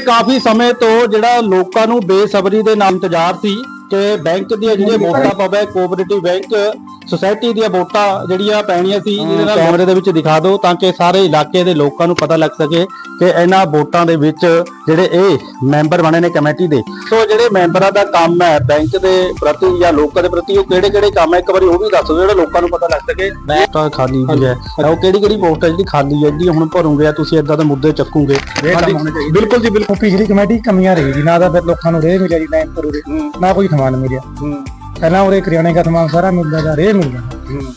ਕਾਫੀ ਸਮੇਂ ਤੋਂ ਜਿਹੜਾ ਲੋਕਾਂ ਨੂੰ ਬੇਸਬਰੀ ਦੇ ਨਾਲ ਇੰਤਜ਼ਾਰ ਸੀ ਕਿ ਬੈਂਕ ਦੀਆਂ ਜਿਹੜੀਆਂ ਵੋਟਾਂ ਪਵੇ ਕੋਆਪਰੇਟਿਵ ਬੈਂਕ ਸੁਸਾਇਟੀ ਦੀਆਂ ਵੋਟਾਂ ਜਿਹੜੀਆਂ ਪੈਣੀਆਂ ਸੀ ਜਿਹਦੇ ਨਾਲ ਕੈਮਰੇ ਦੇ ਵਿੱਚ ਦਿਖਾ ਦਿਓ ਤਾਂ ਕਿ ਸਾਰੇ ਇਲਾਕੇ ਦੇ ਲੋਕਾਂ ਨੂੰ ਪਤਾ ਲੱਗ ਸਕੇ ਕਿ ਇਹਨਾਂ ਵੋਟਾਂ ਦੇ ਵਿੱਚ ਜਿਹੜੇ ਇਹ ਮੈਂਬਰ ਬਣੇ ਨੇ ਕਮੇਟੀ ਦੇ। ਸੋ ਜਿਹੜੇ ਮੈਂਬਰਾਂ ਦਾ ਕੰਮ ਹੈ ਬੈਂਕ ਦੇ ਪ੍ਰਤੀ ਜਾਂ ਲੋਕਾਂ ਦੇ ਪ੍ਰਤੀ ਉਹ ਕਿਹੜੇ ਕਿਹੜੇ ਕੰਮ ਹੈ? ਇੱਕ ਵਾਰੀ ਉਹ ਵੀ ਦੱਸ ਦਿਓ ਜਿਹੜਾ ਲੋਕਾਂ ਨੂੰ ਪਤਾ ਲੱਗ ਸਕੇ। ਵੋਟਾਂ ਖਾਲੀ ਵੀ ਹੈ ਉਹ ਕਿਹੜੀ ਕਿਹੜੀ ਵੋਟ ਹੈ ਜਿਹੜੀ ਖਾਲੀ ਹੈ ਜਿਹੜੀ ਹੁਣ ਭਰੋਗੇ ਤੁਸੀਂ ਇਦਾਂ ਦੇ ਮੁੱਦੇ ਚੱਕੋਗੇ? ਬਿਲਕੁਲ ਜੀ ਬਿਲਕੁਲ। ਪਿਛਲੀ ਕਮੇਟੀ ਕਮੀਆਂ ਰਹੀ ਜੀ ਨਾ ਤਾਂ ਫਿਰ ਲੋਕਾਂ ਨੂੰ ਰੇਹ ਮਿਲਿਆ ਜੀ ਟਾਈਮ ਪਰ ਉਰੇ ਨਾ ਕੋਈ ਸਮਾਨ ਮਿਲਿਆ। ਪਹਿਲਾਂ ਉਰੇ ਕਰਿਆਨੇ ਦਾ ਸਮਾਨ ਸਾਰਾ ਮਿਲਦਾ ਜਾਂ ਰੇਹ ਮਿਲਦਾ।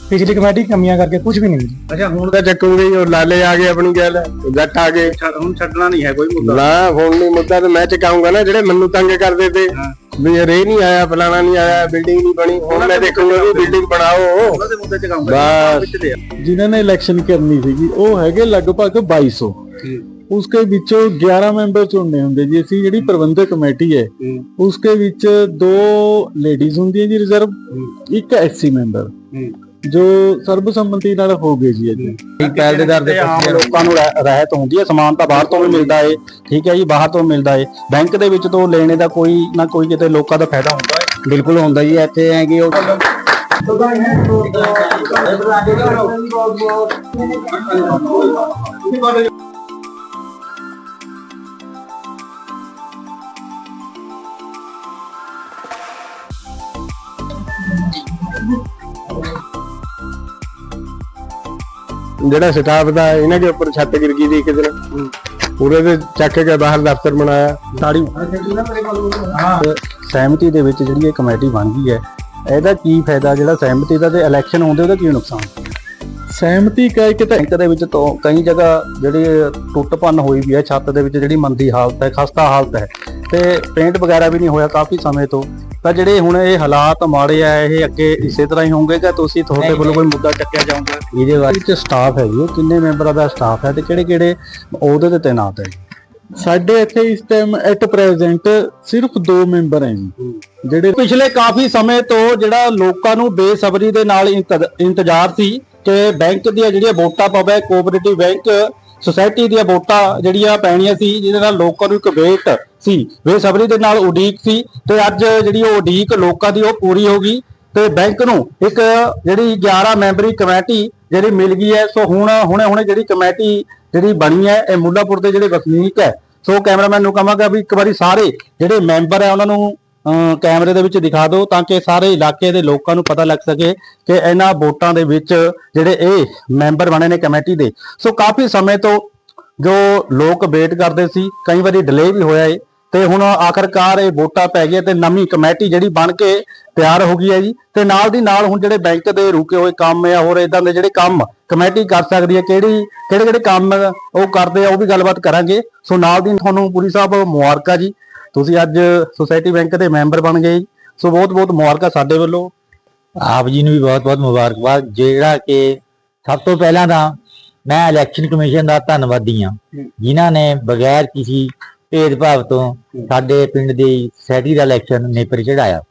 ਪਿਛਲੀ ਕਮੇਟੀ ਕਮੀਆਂ ਕਰਕੇ ਕੁਝ ਵੀ ਨਹੀਂ ਮਿਲਿਆ। ਅੱਛਾ ਹੁਣ ਤਾਂ ਚੱਕੂਗੇ ਉਹ ਲਾਲੇ ਆ ਗਏ ਆਪਣੀ ਗੱਲ ਜੱਟ ਆ ਗਏ। ਛੱਡ ਹੁਣ ਛੱਡਣਾ ਨਹੀਂ ਹੈ ਕੋਈ ਮੁੱਦਾ। ਨਾ ਹੁਣ ਨਹੀਂ ਮੁੱਦਾ ਤੇ ਮੈਂ ਚਕਾਉਂਗਾ ਨਾ ਜਿਹੜੇ ਮੈਨੂੰ ਤੰਗ ਕਰਦੇ ਤੇ। ਵੀ ਇਹ ਰੇ ਨਹੀਂ ਆਇਆ ਫਲਾਣਾ ਨਹੀਂ ਆਇਆ ਬਿਲਡਿੰਗ ਨਹੀਂ ਬਣੀ ਹੁਣ ਮੈਂ ਦੇਖੂੰਗਾ ਵੀ ਬਿਲਡਿੰਗ ਬਣਾਓ। ਉਹਨਾਂ ਦੇ ਮੁੱਦੇ ਚਕਾਉਂਗਾ ਬਸ। ਜਿਨ੍ਹਾਂ ਨੇ ਇਲੈਕਸ਼ਨ ਕਰਨੀ ਸੀਗੀ ਉਹ ਹੈਗੇ ਲਗਭਗ 2200 ਉਸਕੇ ਵਿੱਚੋਂ 11 ਮੈਂਬਰ ਚੁਣਨੇ ਹੁੰਦੇ ਜੀ। ਅਸੀਂ ਜਿਹੜੀ ਪ੍ਰਬੰਧਕ ਕਮੇਟੀ ਹੈ ਉਸਕੇ ਵਿੱਚ ਦੋ ਲੇਡੀਜ਼ ਹੁੰਦੀਆਂ ਜੀ ਰਿਜ਼ਰਵ ਇੱਕ ਐਸਸੀ ਮੈਂਬਰ ਜੋ ਸਰਬਸੰਮਤੀ ਨਾਲ ਹੋ ਗਏ ਜੀ ਅੱਜ। ਪਹਿਲ ਦੇ ਦਰ ਤੇ ਆਮ ਲੋਕਾਂ ਨੂੰ ਰਹਿ- ਰਹਿਤ ਹੁੰਦੀ ਹੈ। ਸਮਾਨ ਤਾਂ ਬਾਹਰ ਤੋਂ ਵੀ ਮਿਲਦਾ ਏ। ਠੀਕ ਹੈ ਜੀ ਬਾਹਰ ਤੋਂ ਮਿਲਦਾ ਏ। ਬੈਂਕ ਦੇ ਵਿੱਚ ਤੋਂ ਲੈਣੇ ਦਾ ਕੋਈ ਨਾ ਕੋਈ ਕਿਤੇ ਲੋਕਾਂ ਦਾ ਫਾਇਦਾ ਹੁੰਦਾ ਹੈ ਬਿਲਕੁਲ ਹੁੰਦਾ ਜੀ ਇੱਥੇ ਹੈ ਕਿ ਉਹ ਜਿਹੜਾ ਸਟਾਫ ਦਾ ਇਹਨਾਂ ਦੇ ਉੱਪਰ ਛੱਤ ਗਿਰ ਗਈ ਸੀ ਇੱਕ ਦਿਨ। ਪੂਰੇ ਦੇ ਚੱਕ ਕੇ ਬਾਹਰ ਦਫ਼ਤਰ ਬਣਾਇਆ। ਤਾੜੀ ਸਹਿਮਤੀ ਦੇ ਵਿੱਚ ਜਿਹੜੀ ਇਹ ਕਮੇਟੀ ਬਣ ਗਈ ਹੈ ਇਹਦਾ ਕੀ ਫਾਇਦਾ? ਜਿਹੜਾ ਸਹਿਮਤੀ ਦਾ ਤੇ ਇਲੈਕਸ਼ਨ ਹੁੰਦੇ ਉਹਦਾ ਕੀ ਨੁਕਸਾਨ? ਸਹਿਮਤੀ ਕਹਿ ਕੇ ਤਾਂ ਦੇ ਵਿੱਚ ਤੋਂ ਕਈ ਜਗ੍ਹਾ ਜਿਹੜੀ ਟੁੱਟ ਭੰਨ ਹੋਈ ਵੀ ਹੈ ਛੱਤ ਦੇ ਵਿੱਚ ਜਿਹੜੀ ਮੰਦੀ ਹਾਲਤ ਹੈ ਖਸਤਾ ਹਾਲਤ ਹੈ। ਤੇ ਪੇਂਟ ਵਗੈਰਾ ਵੀ ਨਹੀਂ ਹੋਇਆ ਕਾਫੀ ਸਮੇਂ ਤੋਂ। ਤਾਂ ਜਿਹੜੇ ਹੁਣ ਇਹ ਹਾਲਾਤ ਮਾੜੇ ਆ ਇਹ ਅੱਗੇ ਇਸੇ ਤਰ੍ਹਾਂ ਹੀ ਹੋਣਗੇ ਕਿ ਤੁਸੀਂ ਤੁਹਾਡੇ ਵੱਲੋਂ ਕੋਈ ਮੁੱਦਾ ਚੱਕਿਆ ਜਾਊਗਾ? ਇਹਦੇ ਬਾਰੇ ਵਿੱਚ ਸਟਾਫ ਹੈ ਜੀ ਉਹ ਕਿੰਨੇ ਮੈਂਬਰਾਂ ਦਾ ਸਟਾਫ ਹੈ ਤੇ ਕਿਹੜੇ ਕਿਹੜੇ ਅਹੁਦੇ ਤੇ ਤੈਨਾਤ ਹੈ? ਸਾਡੇ ਇੱਥੇ ਇਸ ਟਾਈਮ ਐਟ ਪ੍ਰੈਜ਼ੈਂਟ ਸਿਰਫ ਦੋ ਮੈਂਬਰ ਹੈ ਜੀ। ਜਿਹੜੇ ਪਿਛਲੇ ਕਾਫੀ ਸਮੇਂ ਤੋਂ ਜਿਹੜਾ ਲੋਕਾਂ ਨੂੰ ਬੇਸਬਰੀ ਦੇ ਨਾਲ ਇੰਤਜ਼- ਇੰਤਜ਼ਾਰ ਸੀ ਕਿ ਬੈਂਕ ਦੀਆਂ ਜਿਹੜੀਆਂ ਵੋਟਾਂ ਪਵੇ ਕੋਆਪਰੇਟਿਵ ਬੈਂਕ ਸੁਸਾਇਟੀ ਦੀਆਂ ਵੋਟਾਂ ਜਿਹੜੀਆਂ ਪੈਣੀਆਂ ਸੀ, ਜਿਹਦੇ ਨਾਲ ਲੋਕਾਂ ਨੂੰ ਇੱਕ ਵੇਟ ਸੀ, ਬੇਸਬਰੀ ਦੇ ਨਾਲ ਉਡੀਕ ਸੀ ਤੇ ਅੱਜ ਜਿਹੜੀ ਉਹ ਉਡੀਕ ਲੋਕਾਂ ਦੀ ਉਹ ਪੂਰੀ ਹੋ ਗਈ ਤੇ ਬੈਂਕ ਨੂੰ ਇੱਕ ਜਿਹੜੀ 11 ਮੈਂਬਰੀ ਕਮੇਟੀ ਜਿਹੜੀ ਮਿਲ ਗਈ ਹੈ, ਸੋ ਹੁਣ, ਹੁਣੇ ਹੁਣੇ ਜਿਹੜੀ ਕਮੇਟੀ ਜਿਹੜੀ ਬਣੀ ਹੈ, ਇਹ ਮੁੱਲਾਪੁਰ ਦੇ ਜਿਹੜੇ ਵਸਨੀਕ ਹੈ, ਸੋ ਕੈਮਰਾਮੈਨ ਨੂੰ ਕਹਾਂਗਾ ਵੀ ਇੱਕ ਵਾਰੀ ਸਾਰੇ ਜਿਹੜੇ ਮੈਂਬਰ ਹੈ, ਉਹਨਾਂ ਨੂੰ ਕੈਮਰੇ ਦੇ ਵਿੱਚ ਦਿਖਾ ਦਿਓ ਤਾਂ ਕਿ ਸਾਰੇ ਇਲਾਕੇ ਦੇ ਲੋਕਾਂ ਨੂੰ ਪਤਾ ਲੱਗ ਸਕੇ ਕਿ ਇਹਨਾਂ ਵੋਟਾਂ ਦੇ ਵਿੱਚ ਜਿਹੜੇ ਇਹ ਮੈਂਬਰ ਬਣੇ ਨੇ ਕਮੇਟੀ ਦੇ। ਸੋ ਕਾਫੀ ਸਮੇਂ ਤੋਂ ਜੋ ਲੋਕ ਵੇਟ ਕਰਦੇ ਸੀ, ਕਈ ਵਾਰੀ ਡਿਲੇ ਵੀ ਹੋਇਆ ਏ ਤੇ ਹੁਣ ਆਖਰਕਾਰ ਇਹ ਵੋਟਾਂ ਪੈ ਗਈਆਂ ਤੇ ਨਵੀਂ ਕਮੇਟੀ ਜਿਹੜੀ ਬਣ ਕੇ ਤਿਆਰ ਹੋ ਗਈ ਹੈ ਜੀ। ਤੇ ਨਾਲ ਦੀ ਨਾਲ ਹੁਣ ਜਿਹੜੇ ਬੈਂਕ ਦੇ ਰੁਕੇ ਹੋਏ ਕੰਮ ਆ, ਹੋਰ ਇਦਾਂ ਦੇ ਜਿਹੜੇ ਕੰਮ ਕਮੇਟੀ ਕਰ ਸਕਦੀ ਹੈ, ਕਿਹੜੀ ਕਿਹੜੇ ਕਿਹੜੇ ਕੰਮ ਉਹ ਕਰਦੇ ਆ, ਉਹ ਵੀ ਗੱਲਬਾਤ ਕਰਾਂਗੇ। ਸੋ ਨਾਲ ਦੀ ਤੁਹਾਨੂੰ ਪੂਰੀ ਸਾਹਿਬ ਮੁਬਾਰਕਾਂ ਜੀ। ਤੁਸੀਂ ਅੱਜ ਸੁਸਾਇਟੀ ਬੈਂਕ ਦੇ ਮੈਂਬਰ ਬਣ ਗਏ। ਸੋ ਬਹੁਤ ਬਹੁਤ ਮੁਬਾਰਕਾਂ ਸਾਡੇ ਵੱਲੋਂ। ਆਪ ਜੀ ਨੂੰ ਵੀ ਬਹੁਤ-ਬਹੁਤ ਮੁਬਾਰਕਬਾਦ। ਜਿਹੜਾ ਕਿ ਸਭ ਤੋਂ ਪਹਿਲਾਂ ਤਾਂ ਮੈਂ ਇਲੈਕਸ਼ਨ ਕਮਿਸ਼ਨ ਦਾ ਧੰਨਵਾਦੀ ਹਾਂ। ਜਿਨ੍ਹਾਂ ਨੇ ਬਗੈਰ ਕਿਸੇ ਭੇਦਭਾਵ ਤੋਂ ਸਾਡੇ ਪਿੰਡ ਦੀ ਸੈਟੀ ਦਾ ਇਲੈਕਸ਼ਨ ਨੇਪਰ ਚੜਾਇਆ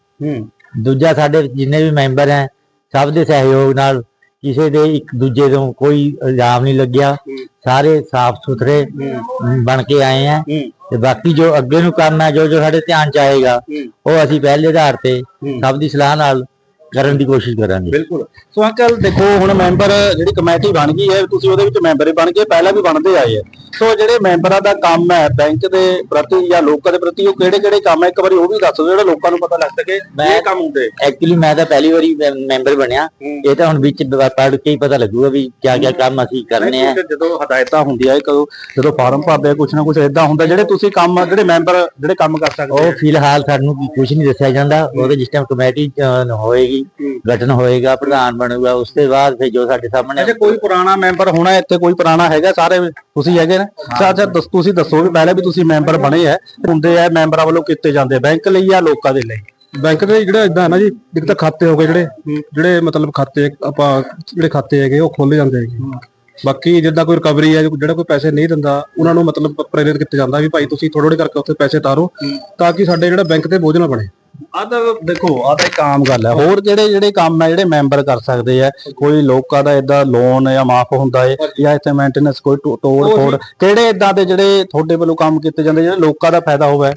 ਦੂਜਾ ਸਾਡੇ ਜਿੰਨੇ ਵੀ ਮੈਂਬਰ ਹੈ ਸਭ ਦੇ ਸਹਿਯੋਗ ਨਾਲ ਕਿਸੇ ਦੇ ਇੱਕ ਦੂਜੇ ਤੋਂ ਕੋਈ ਇਲਜ਼ਾਮ ਨਹੀਂ ਲੱਗਿਆ। ਸਾਰੇ ਸਾਫ਼ ਸੁਥਰੇ ਬਣ ਕੇ ਆਏ ਆ। ਤੇ ਬਾਕੀ ਜੋ ਅੱਗੇ ਨੂੰ ਕਰਨਾ ਜੋ ਜੋ ਸਾਡੇ ਧਿਆਨ ਚ ਆਏਗਾ ਉਹ ਅਸੀਂ ਪਹਿਲੇ ਆਧਾਰ ਤੇ ਸਭ ਦੀ ਸਲਾਹ ਨਾਲ ਕਰਨ ਦੀ ਕੋਸ਼ਿਸ਼ ਕਰਾਂਗੇ। ਬਿਲਕੁਲ। ਸੋ ਅੰਕਲ ਦੇਖੋ ਹੁਣ ਮੈਂਬਰ ਜਿਹੜੀ ਕਮੇਟੀ ਬਣ ਗਈ ਹੈ ਤੁਸੀਂ ਉਹਦੇ ਵਿੱਚ ਮੈਂਬਰ ਹੀ ਬਣ ਗਏ ਪਹਿਲਾਂ ਵੀ ਬਣਦੇ ਆਏ ਆ ਸੋ ਜਿਹੜੇ ਮੈਂਬਰਾਂ ਦਾ ਕੰਮ ਹੈ ਬੈਂਕ ਦੇ ਪ੍ਰਤੀ ਜਾਂ ਲੋਕਾਂ ਦੇ ਪ੍ਰਤੀ ਉਹ ਕਿਹੜੇ ਕਿਹੜੇ ਕੰਮ ਹੈ? ਇੱਕ ਵਾਰੀ ਉਹ ਵੀ ਦੱਸ ਦਿਓ ਜਿਹੜਾ ਲੋਕਾਂ ਨੂੰ ਪਤਾ ਲੱਗ ਸਕੇ ਇਹ ਕੰਮ ਹੁੰਦੇ। ਐਕਚੁਅਲੀ ਮੈਂ ਤਾਂ ਪਹਿਲੀ ਵਾਰੀ ਮੈਂਬਰ ਬਣਿਆ। ਇਹ ਤਾਂ ਹੁਣ ਵਿੱਚ ਪੜ੍ਹ ਕੇ ਹੀ ਪਤਾ ਲੱਗੂਗਾ ਵੀ ਕਿਆ ਕਿਆ ਕੰਮ ਅਸੀਂ ਕਰਨੇ ਆ। ਜਦੋਂ ਹਦਾਇਤਾਂ ਹੁੰਦੀਆਂ ਹੈ ਕਦੋਂ ਜਦੋਂ ਫਾਰਮ ਭਰਦੇ ਆ ਕੁਛ ਨਾ ਕੁਛ ਇਦਾਂ ਹੁੰਦਾ ਜਿਹੜੇ ਤੁਸੀਂ ਕੰਮ ਜਿਹੜੇ ਮੈਂਬਰ ਜਿਹੜੇ ਕੰਮ ਕਰ ਸਕਦੇ ਉਹ ਫਿਲਹਾਲ ਸਾਨੂੰ ਕੁਝ ਨਹੀਂ ਦੱਸਿਆ ਜਾਂਦਾ। ਉਹਦੇ ਜਿਸ ਟਾਈਮ ਕਮੇਟੀ ਹੋਏਗੀ ਗਠਨ ਹੋਏਗਾ ਪ੍ਰਧਾਨ ਬਣੂਗਾ ਉਸ ਤੋਂ ਬਾਅਦ ਫਿਰ ਜੋ ਸਾਡੇ ਸਾਹਮਣੇ ਅੱਛਾ ਕੋਈ ਪੁਰਾਣਾ ਮੈਂਬਰ ਹੋਣਾ ਇੱਥੇ ਕੋਈ ਪੁਰਾਣਾ ਹੈਗਾ ਸਾਰੇ ਤੁਸੀਂ ਹੈਗੇ ਨਾ? ਅੱਛਾ ਅੱਛਾ ਦੱਸ- ਤੁਸੀਂ ਦੱਸੋ ਵੀ ਪਹਿਲੇ ਵੀ ਤੁਸੀਂ ਮੈਂਬਰ ਬਣੇ ਆ ਹੁੰਦੇ ਆ ਮੈਂਬਰਾਂ ਵੱਲੋਂ ਕੀਤੇ ਜਾਂਦੇ ਬੈਂਕ ਲਈ ਜਾਂ ਲੋਕਾਂ ਦੇ ਲਈ? ਬੈਂਕ ਦੇ ਜਿਹੜਾ ਇਦਾਂ ਹੈ ਨਾ ਜੀ ਇੱਕ ਤਾਂ ਖਾਤੇ ਹੋ ਗਏ ਜਿਹੜੇ ਜਿਹੜੇ ਮਤਲਬ ਖਾਤੇ ਆਪਾਂ ਜਿਹੜੇ ਖਾਤੇ ਹੈਗੇ ਉਹ ਖੋਲੇ ਜਾਂਦੇ ਹੈਗੇ। ਬਾਕੀ ਜਿੱਦਾਂ ਕੋਈ ਰਿਕਵਰੀ ਹੈ ਜਿਹੜਾ ਕੋਈ ਪੈਸੇ ਨਹੀਂ ਦਿੰਦਾ ਉਹਨਾਂ ਨੂੰ ਮਤਲਬ ਪ੍ਰੇਰਿਤ ਕੀਤਾ ਜਾਂਦਾ ਵੀ ਭਾਈ ਤੁਸੀਂ ਥੋੜੇ ਥੋੜੇ ਕਰਕੇ ਉੱਥੇ ਪੈਸੇ ਤਾਰੋ ਤਾਂ ਕਿ ਸਾਡੇ ਜਿਹੜਾ ਬੈਂਕ ਤੇ ਬੋਝ ਨਾ ਬਣੇ। ਆ ਤਾਂ ਦੇਖੋ ਆ ਤਾਂ ਇੱਕ ਆਮ ਗੱਲ ਹੈ। ਹੋਰ ਜਿਹੜੇ ਜਿਹੜੇ ਕੰਮ ਹੈ ਜਿਹੜੇ ਮੈਂਬਰ ਕਰ ਸਕਦੇ ਆ ਕੋਈ ਲੋਕਾਂ ਦਾ ਇਦਾਂ ਲੋਨ ਜਾਂ ਮਾਫ ਹੁੰਦਾ ਹੈ ਜਾਂ ਇੱਥੇ ਮੇਨਟੇਨੈਂਸ ਕੋਈ ਤੋੜ ਫੋੜ ਕਿਹੜੇ ਇਦਾਂ ਦੇ ਜਿਹੜੇ ਤੁਹਾਡੇ ਵੱਲੋਂ ਕੰਮ ਕੀਤੇ ਜਾਂਦੇ ਜਿਹੜੇ ਲੋਕਾਂ ਦਾ ਫਾਇਦਾ ਹੋਵੇ?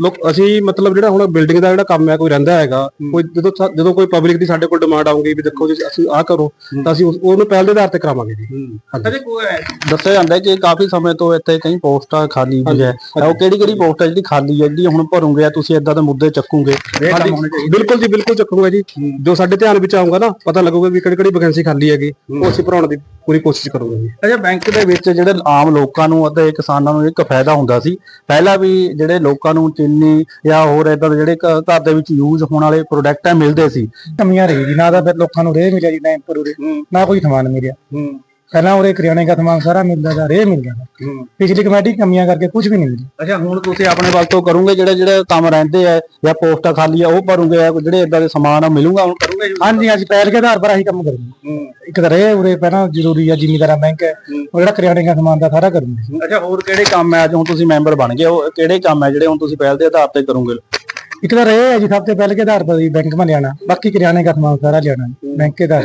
ਲੋਕ ਅਸੀਂ ਮਤਲਬ ਜਿਹੜਾ ਹੁਣ ਬਿਲਡਿੰਗ ਦਾ ਜਿਹੜਾ ਕੰਮ ਹੈ ਕੋਈ ਰਹਿੰਦਾ ਹੈਗਾ ਕੋਈ ਜਦੋਂ ਸਾ- ਜਦੋਂ ਕੋਈ ਪਬਲਿਕ ਦੀ ਸਾਡੇ ਕੋਲ ਡਿਮਾਂਡ ਆਉਂਗੀ ਵੀ ਦੇਖੋ ਜੀ ਅਸੀਂ ਆਹ ਕਰੋ ਤਾਂ ਅਸੀਂ ਉਸ- ਉਹਨੂੰ ਪਹਿਲ ਦੇ ਆਧਾਰ ਤੇ ਕਰਾਵਾਂਗੇ ਜੀ। ਅਜੇ ਕੋਈ ਦੱਸਿਆ ਜਾਂਦਾ ਹੈ ਕਿ ਕਾਫੀ ਸਮੇਂ ਤੋਂ ਇੱਥੇ ਕਈ ਪੋਸਟਾਂ ਖਾਲੀ ਵੀ ਹੈ ਉਹ ਕਿਹੜੀ ਕਿਹੜੀ ਪੋਸਟ ਹੈ ਜਿਹੜੀ ਖਾਲੀ ਹੈ ਜਿਹੜੀ ਹੁਣ ਭਰੋਗੇ ਆ ਤੁਸੀਂ ਇਦਾਂ ਦੇ ਮੁੱਦੇ ਚੱਕੋਗੇ? ਬਿਲਕੁਲ ਜੀ ਬਿਲਕੁਲ ਚੱਕੂਗਾ ਜੀ। ਜੋ ਸਾਡੇ ਧਿਆਨ ਵਿੱਚ ਆਊਗਾ ਨਾ ਪਤਾ ਲੱਗੂਗਾ ਵੀ ਕਿਹੜੀ ਕਿਹੜੀ ਵੈਕੈਂਸੀ ਖਾਲੀ ਹੈਗੀ ਉਹ ਅਸੀਂ ਭਰਾਉਣ ਦੀ ਪੂਰੀ ਕੋਸ਼ਿਸ਼ ਕਰੂਗੇ ਜੀ ਅੱਛਾ ਬੈਂਕ ਦੇ ਵਿੱਚ ਜਿਹੜੇ ਆਮ ਲੋਕਾਂ ਨੂੰ ਅਤੇ ਕਿਸਾਨਾਂ ਨੂੰ ਇੱਕ ਫਾਇਦਾ ਹੁੰਦਾ ਸੀ, ਪਹਿਲਾਂ ਵੀ ਜਿਹੜੇ ਲੋਕਾਂ ਨੂੰ ਚੀਨੀ ਜਾਂ ਹੋਰ ਇਦਾਂ ਦੇ ਜਿਹੜੇ ਘਰ ਦੇ ਵਿੱਚ ਯੂਜ਼ ਹੋਣ ਵਾਲੇ ਪ੍ਰੋਡਕਟ ਮਿਲਦੇ ਸੀ। ਕਮੀਆਂ ਰਹੀ ਜੀ ਨਾ ਤਾਂ ਫਿਰ ਲੋਕਾਂ ਨੂੰ ਰੇਹ ਮਿਲਿਆ ਜੀ ਟਾਈਮ ਪਰ ਨਾ ਕੋਈ ਸਮਾਨ ਮਿਲਿਆ। ਪਹਿਲਾਂ ਉਰੇ ਕਰਿਆਨੇ ਦਾ ਸਮਾਨ ਸਾਰਾ ਮਿਲਦਾ ਸੀ ਰੇਹ ਮਿਲ ਜਾਂਦਾ ਪਿਛਲੀ ਕਮੇਟੀ ਕਮੀਆਂ ਕਰਕੇ ਕੁਝ ਵੀ ਨਹੀਂ ਮਿਲਿਆ ਅੱਛਾ ਹੁਣ ਤੁਸੀਂ ਆਪਣੇ ਵੱਲ ਤੋਂ ਕਰੋਗੇ ਜਿਹੜੇ ਜਿਹੜੇ ਕੰਮ ਰਹਿੰਦੇ ਆ ਜਾਂ ਪੋਸਟਾਂ ਖਾਲੀ ਆ ਉਹ ਭਰੋਗੇ ਆ ਜਿਹੜੇ ਇਦਾਂ ਦੇ ਸਮਾਨ ਆ ਮਿਲੂਗਾ ਹੁਣ ਕਰੋਗੇ ਹਾਂਜੀ ਅੱਜ ਪਹਿਲ ਕੇ ਆਧਾਰ ਪਰ ਅਸੀਂ ਕੰਮ ਕਰਾਂਗੇ। ਇੱਕ ਤਾਂ ਰੇਹ ਉਰੇ ਪਹਿਲਾਂ ਜ਼ਰੂਰੀ ਆ ਜ਼ਿਮੀਦਾਰਾਂ ਬੈਂਕ ਹੈ ਉਹ ਜਿਹੜਾ ਕਰਿਆਨੇ ਦਾ ਸਮਾਨ ਦਾ ਸਾਰਾ ਕਰੂੰਗੇ। ਅੱਛਾ ਹੋਰ ਕਿਹੜੇ ਕੰਮ ਹੈ ਅੱਜ ਹੁਣ ਤੁਸੀਂ ਮੈਂਬਰ ਬਣ ਗਏ ਉਹ ਕਿਹੜੇ ਕੰਮ ਹੈ ਜਿਹੜੇ ਹੁਣ ਤੁਸੀਂ ਪਹਿਲ ਦੇ ਆਧਾਰ ਤੇ ਕਰੋਗੇ? ਇੱਕ ਤਾਂ ਰੇਹ ਹੈ ਜੀ ਸਭ ਤੋਂ ਪਹਿਲ ਕੇ ਆਧਾਰ ਪਰ ਜੀ ਬੈਂਕ में ਲਿਆਣਾ ਬਾਕੀ ਕਰਿਆਨੇ ਦਾ ਸਮਾਨ ਸਾਰਾ ਲਿਆਣਾ ਬੈਂਕ ਆਧਾਰ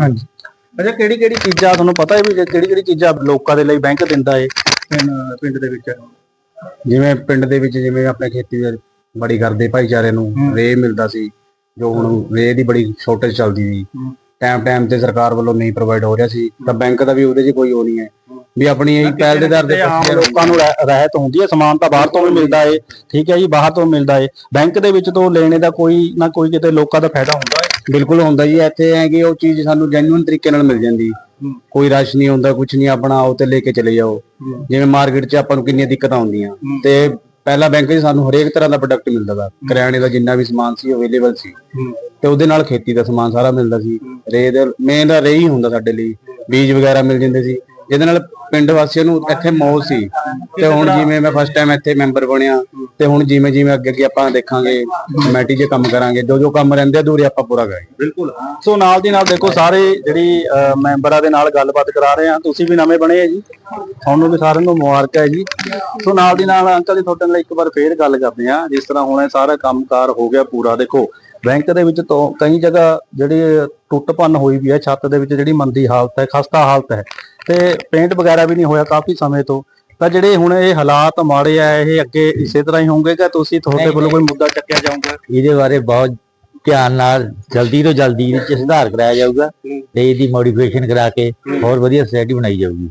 ਹਾਂਜੀ। ਅੱਛਾ ਕਿਹੜੀ ਕਿਹੜੀ ਚੀਜ਼ਾਂ ਤੁਹਾਨੂੰ ਪਤਾ ਹੈ ਵੀ ਕਿਹੜੀ ਕਿਹੜੀ ਚੀਜ਼ਾਂ ਲੋਕਾਂ ਦੇ ਲਈ ਬੈਂਕ ਦਿੰਦਾ ਹੈ ਪਿੰਡ- ਪਿੰਡ ਦੇ ਵਿੱਚ? ਜਿਵੇਂ ਪਿੰਡ ਦੇ ਵਿੱਚ ਜਿਵੇਂ ਆਪਣੇ ਖੇਤੀ ਬੜੀ ਕਰਦੇ ਭਾਈਚਾਰੇ ਨੂੰ ਰੇਹ ਮਿਲਦਾ ਸੀ ਜੋ ਹੁਣ ਰੇਹ ਦੀ ਬੜੀ ਸ਼ਾਰਟੇਜ ਚੱਲਦੀ ਸੀ। ਟਾਈਮ ਟਾਈਮ ਤੇ ਸਰਕਾਰ ਵੱਲੋਂ ਨਹੀਂ ਪ੍ਰੋਵਾਈਡ ਹੋ ਰਿਹਾ ਸੀ ਤਾਂ ਬੈਂਕ ਦਾ ਵੀ ਉਹਦੇ 'ਚ ਕੋਈ ਉਹ ਨਹੀਂ ਹੈ। ਵੀ ਆਪਣੀ ਇਹ ਪਹਿਲ ਦੇ ਦਰ ਤੇ ਆਮ ਲੋਕਾਂ ਨੂੰ ਰਹਿ- ਰਹਿਤ ਹੁੰਦੀ ਹੈ ਸਮਾਨ ਤਾਂ ਬਾਹਰ ਤੋਂ ਵੀ ਮਿਲਦਾ ਹੈ ਠੀਕ ਹੈ ਜੀ ਬਾਹਰ ਤੋਂ ਮਿਲਦਾ ਹੈ ਬੈਂਕ ਦੇ ਵਿੱਚ ਤੋਂ ਲੈਣੇ ਦਾ ਕੋਈ ਨਾ ਕੋਈ ਕਿਤੇ ਲੋਕਾਂ ਦਾ ਫਾਇਦਾ ਹੁੰਦਾ ਹੈ ਬਿਲਕੁਲ ਹੁੰਦਾ ਜੀ ਇੱਥੇ ਹੈ ਕਿ ਉਹ ਚੀਜ਼ ਸਾਨੂੰ ਜੈਨੂਇਨ ਤਰੀਕੇ ਨਾਲ ਮਿਲ ਜਾਂਦੀ। ਕੋਈ ਰਸ਼ ਨਹੀਂ ਹੁੰਦਾ ਕੁਝ ਨਹੀਂ ਆਪਣਾ ਆਓ ਤੇ ਲੈ ਕੇ ਚਲੇ ਜਾਓ। ਜਿਵੇਂ ਮਾਰਕੀਟ 'ਚ ਆਪਾਂ ਨੂੰ ਕਿੰਨੀਆਂ ਦਿੱਕਤਾਂ ਆਉਂਦੀਆਂ ਤੇ ਪਹਿਲਾਂ ਬੈਂਕ 'ਚ ਸਾਨੂੰ ਹਰੇਕ ਤਰ੍ਹਾਂ ਦਾ ਪ੍ਰੋਡਕਟ ਮਿਲਦਾ ਸੀ ਕਰਿਆਣੇ ਦਾ ਜਿੰਨਾ ਵੀ ਸਮਾਨ ਸੀ ਅਵੇਲੇਬਲ ਸੀ। ਤੇ ਉਹਦੇ ਨਾਲ ਖੇਤੀ ਦਾ ਸਮਾਨ ਸਾਰਾ ਮਿਲਦਾ ਸੀ। ਰੇ ਦਾ ਮੇਨ ਦਾ ਰੇ ਹੀ ਹੁੰਦਾ ਸਾਡੇ ਲਈ। ਬੀਜ ਵਗੈਰਾ ਮਿਲ ਜਾਂਦੇ ਸੀ। ਜਿਹਦੇ ਨਾਲ ਪਿੰਡ ਵਾਸੀਆਂ ਨੂੰ ਇੱਥੇ ਮੌਲ ਸੀ। ਤੇ ਹੁਣ ਜਿਵੇਂ ਮੈਂ ਫਸਟ ਟਾਈਮ ਇੱਥੇ ਮੈਂਬਰ ਬਣਿਆ ਤੇ ਹੁਣ ਜਿਵੇਂ ਜਿਵੇਂ ਅੱਗੇ ਅੱਗੇ ਆਪਾਂ ਦੇਖਾਂਗੇ ਕਮੇਟੀ 'ਚ ਕੰਮ ਕਰਾਂਗੇ ਜੋ ਜੋ ਕੰਮ ਰਹਿੰਦੇ ਅਧੂਰੇ ਆਪਾਂ ਪੂਰਾ ਕਰਾਂਗੇ। ਬਿਲਕੁਲ। ਸੋ ਨਾਲ ਦੀ ਨਾਲ ਦੇਖੋ ਸਾਰੇ ਜਿਹੜੀ ਮੈਂਬਰਾਂ ਦੇ ਨਾਲ ਗੱਲਬਾਤ ਕਰਾ ਰਹੇ ਆ ਤੁਸੀਂ ਵੀ ਨਵੇਂ ਬਣੇ ਆ ਜੀ। ਤੁਹਾਨੂੰ ਵੀ ਸਾਰਿਆਂ ਨੂੰ ਮੁਬਾਰਕ ਹੈ ਜੀ। ਸੋ ਨਾਲ ਦੀ ਨਾਲ ਅੰਕਲ ਜੀ ਤੁਹਾਡੇ ਨਾਲ ਇੱਕ ਵਾਰ ਫੇਰ ਗੱਲ ਕਰਦੇ ਆ ਜਿਸ ਤਰ੍ਹਾਂ ਹੁਣ ਇਹ ਸਾਰਾ ਕੰਮਕਾਰ ਹੋ ਗਿਆ ਪੂਰਾ ਦੇਖੋ ਬੈਂਕ ਦੇ ਵਿੱਚ ਤੋਂ ਕਈ ਜਗ੍ਹਾ ਜਿਹੜੀ ਟੁੱਟ ਭੰਨ ਹੋਈ ਵੀ ਹੈ ਛੱਤ ਦੇ ਵਿੱਚ ਜਿਹੜੀ ਮੰਦੀ ਹਾਲਤ ਹੈ ਖਸਤਾ ਹਾਲਤ ਹੈ। ਤੇ ਪੇਂਟ ਵਗੈਰਾ ਵੀ ਨਹੀਂ ਹੋਇਆ ਕਾਫੀ ਸਮੇਂ ਤੋਂ। ਤਾਂ ਜਿਹੜੇ ਹੁਣ ਇਹ ਹਾਲਾਤ ਮਾੜੇ ਆ ਇਹ ਅੱਗੇ ਇਸੇ ਤਰ੍ਹਾਂ ਹੀ ਹੋਣਗੇ ਕਿ ਤੁਸੀਂ ਤੁਹਾਡੇ ਵੱਲੋਂ ਕੋਈ ਮੁੱਦਾ ਚੱਕਿਆ ਜਾਊਗਾ? ਇਹਦੇ ਬਾਰੇ ਬਹੁਤ ਧਿਆਨ ਨਾਲ ਜਲਦੀ ਤੋਂ ਜਲਦੀ ਇਹਦੇ ਚ ਸੁਧਾਰ ਕਰਾਇਆ ਜਾਊਗਾ ਤੇ ਇਹਦੀ ਮੋਡੀਫਿਕੇਸ਼ਨ ਕਰਾ ਕੇ ਹੋਰ ਵਧੀਆ ਸੋਸਾਇਟੀ ਬਣਾਈ ਜਾਊਗੀ।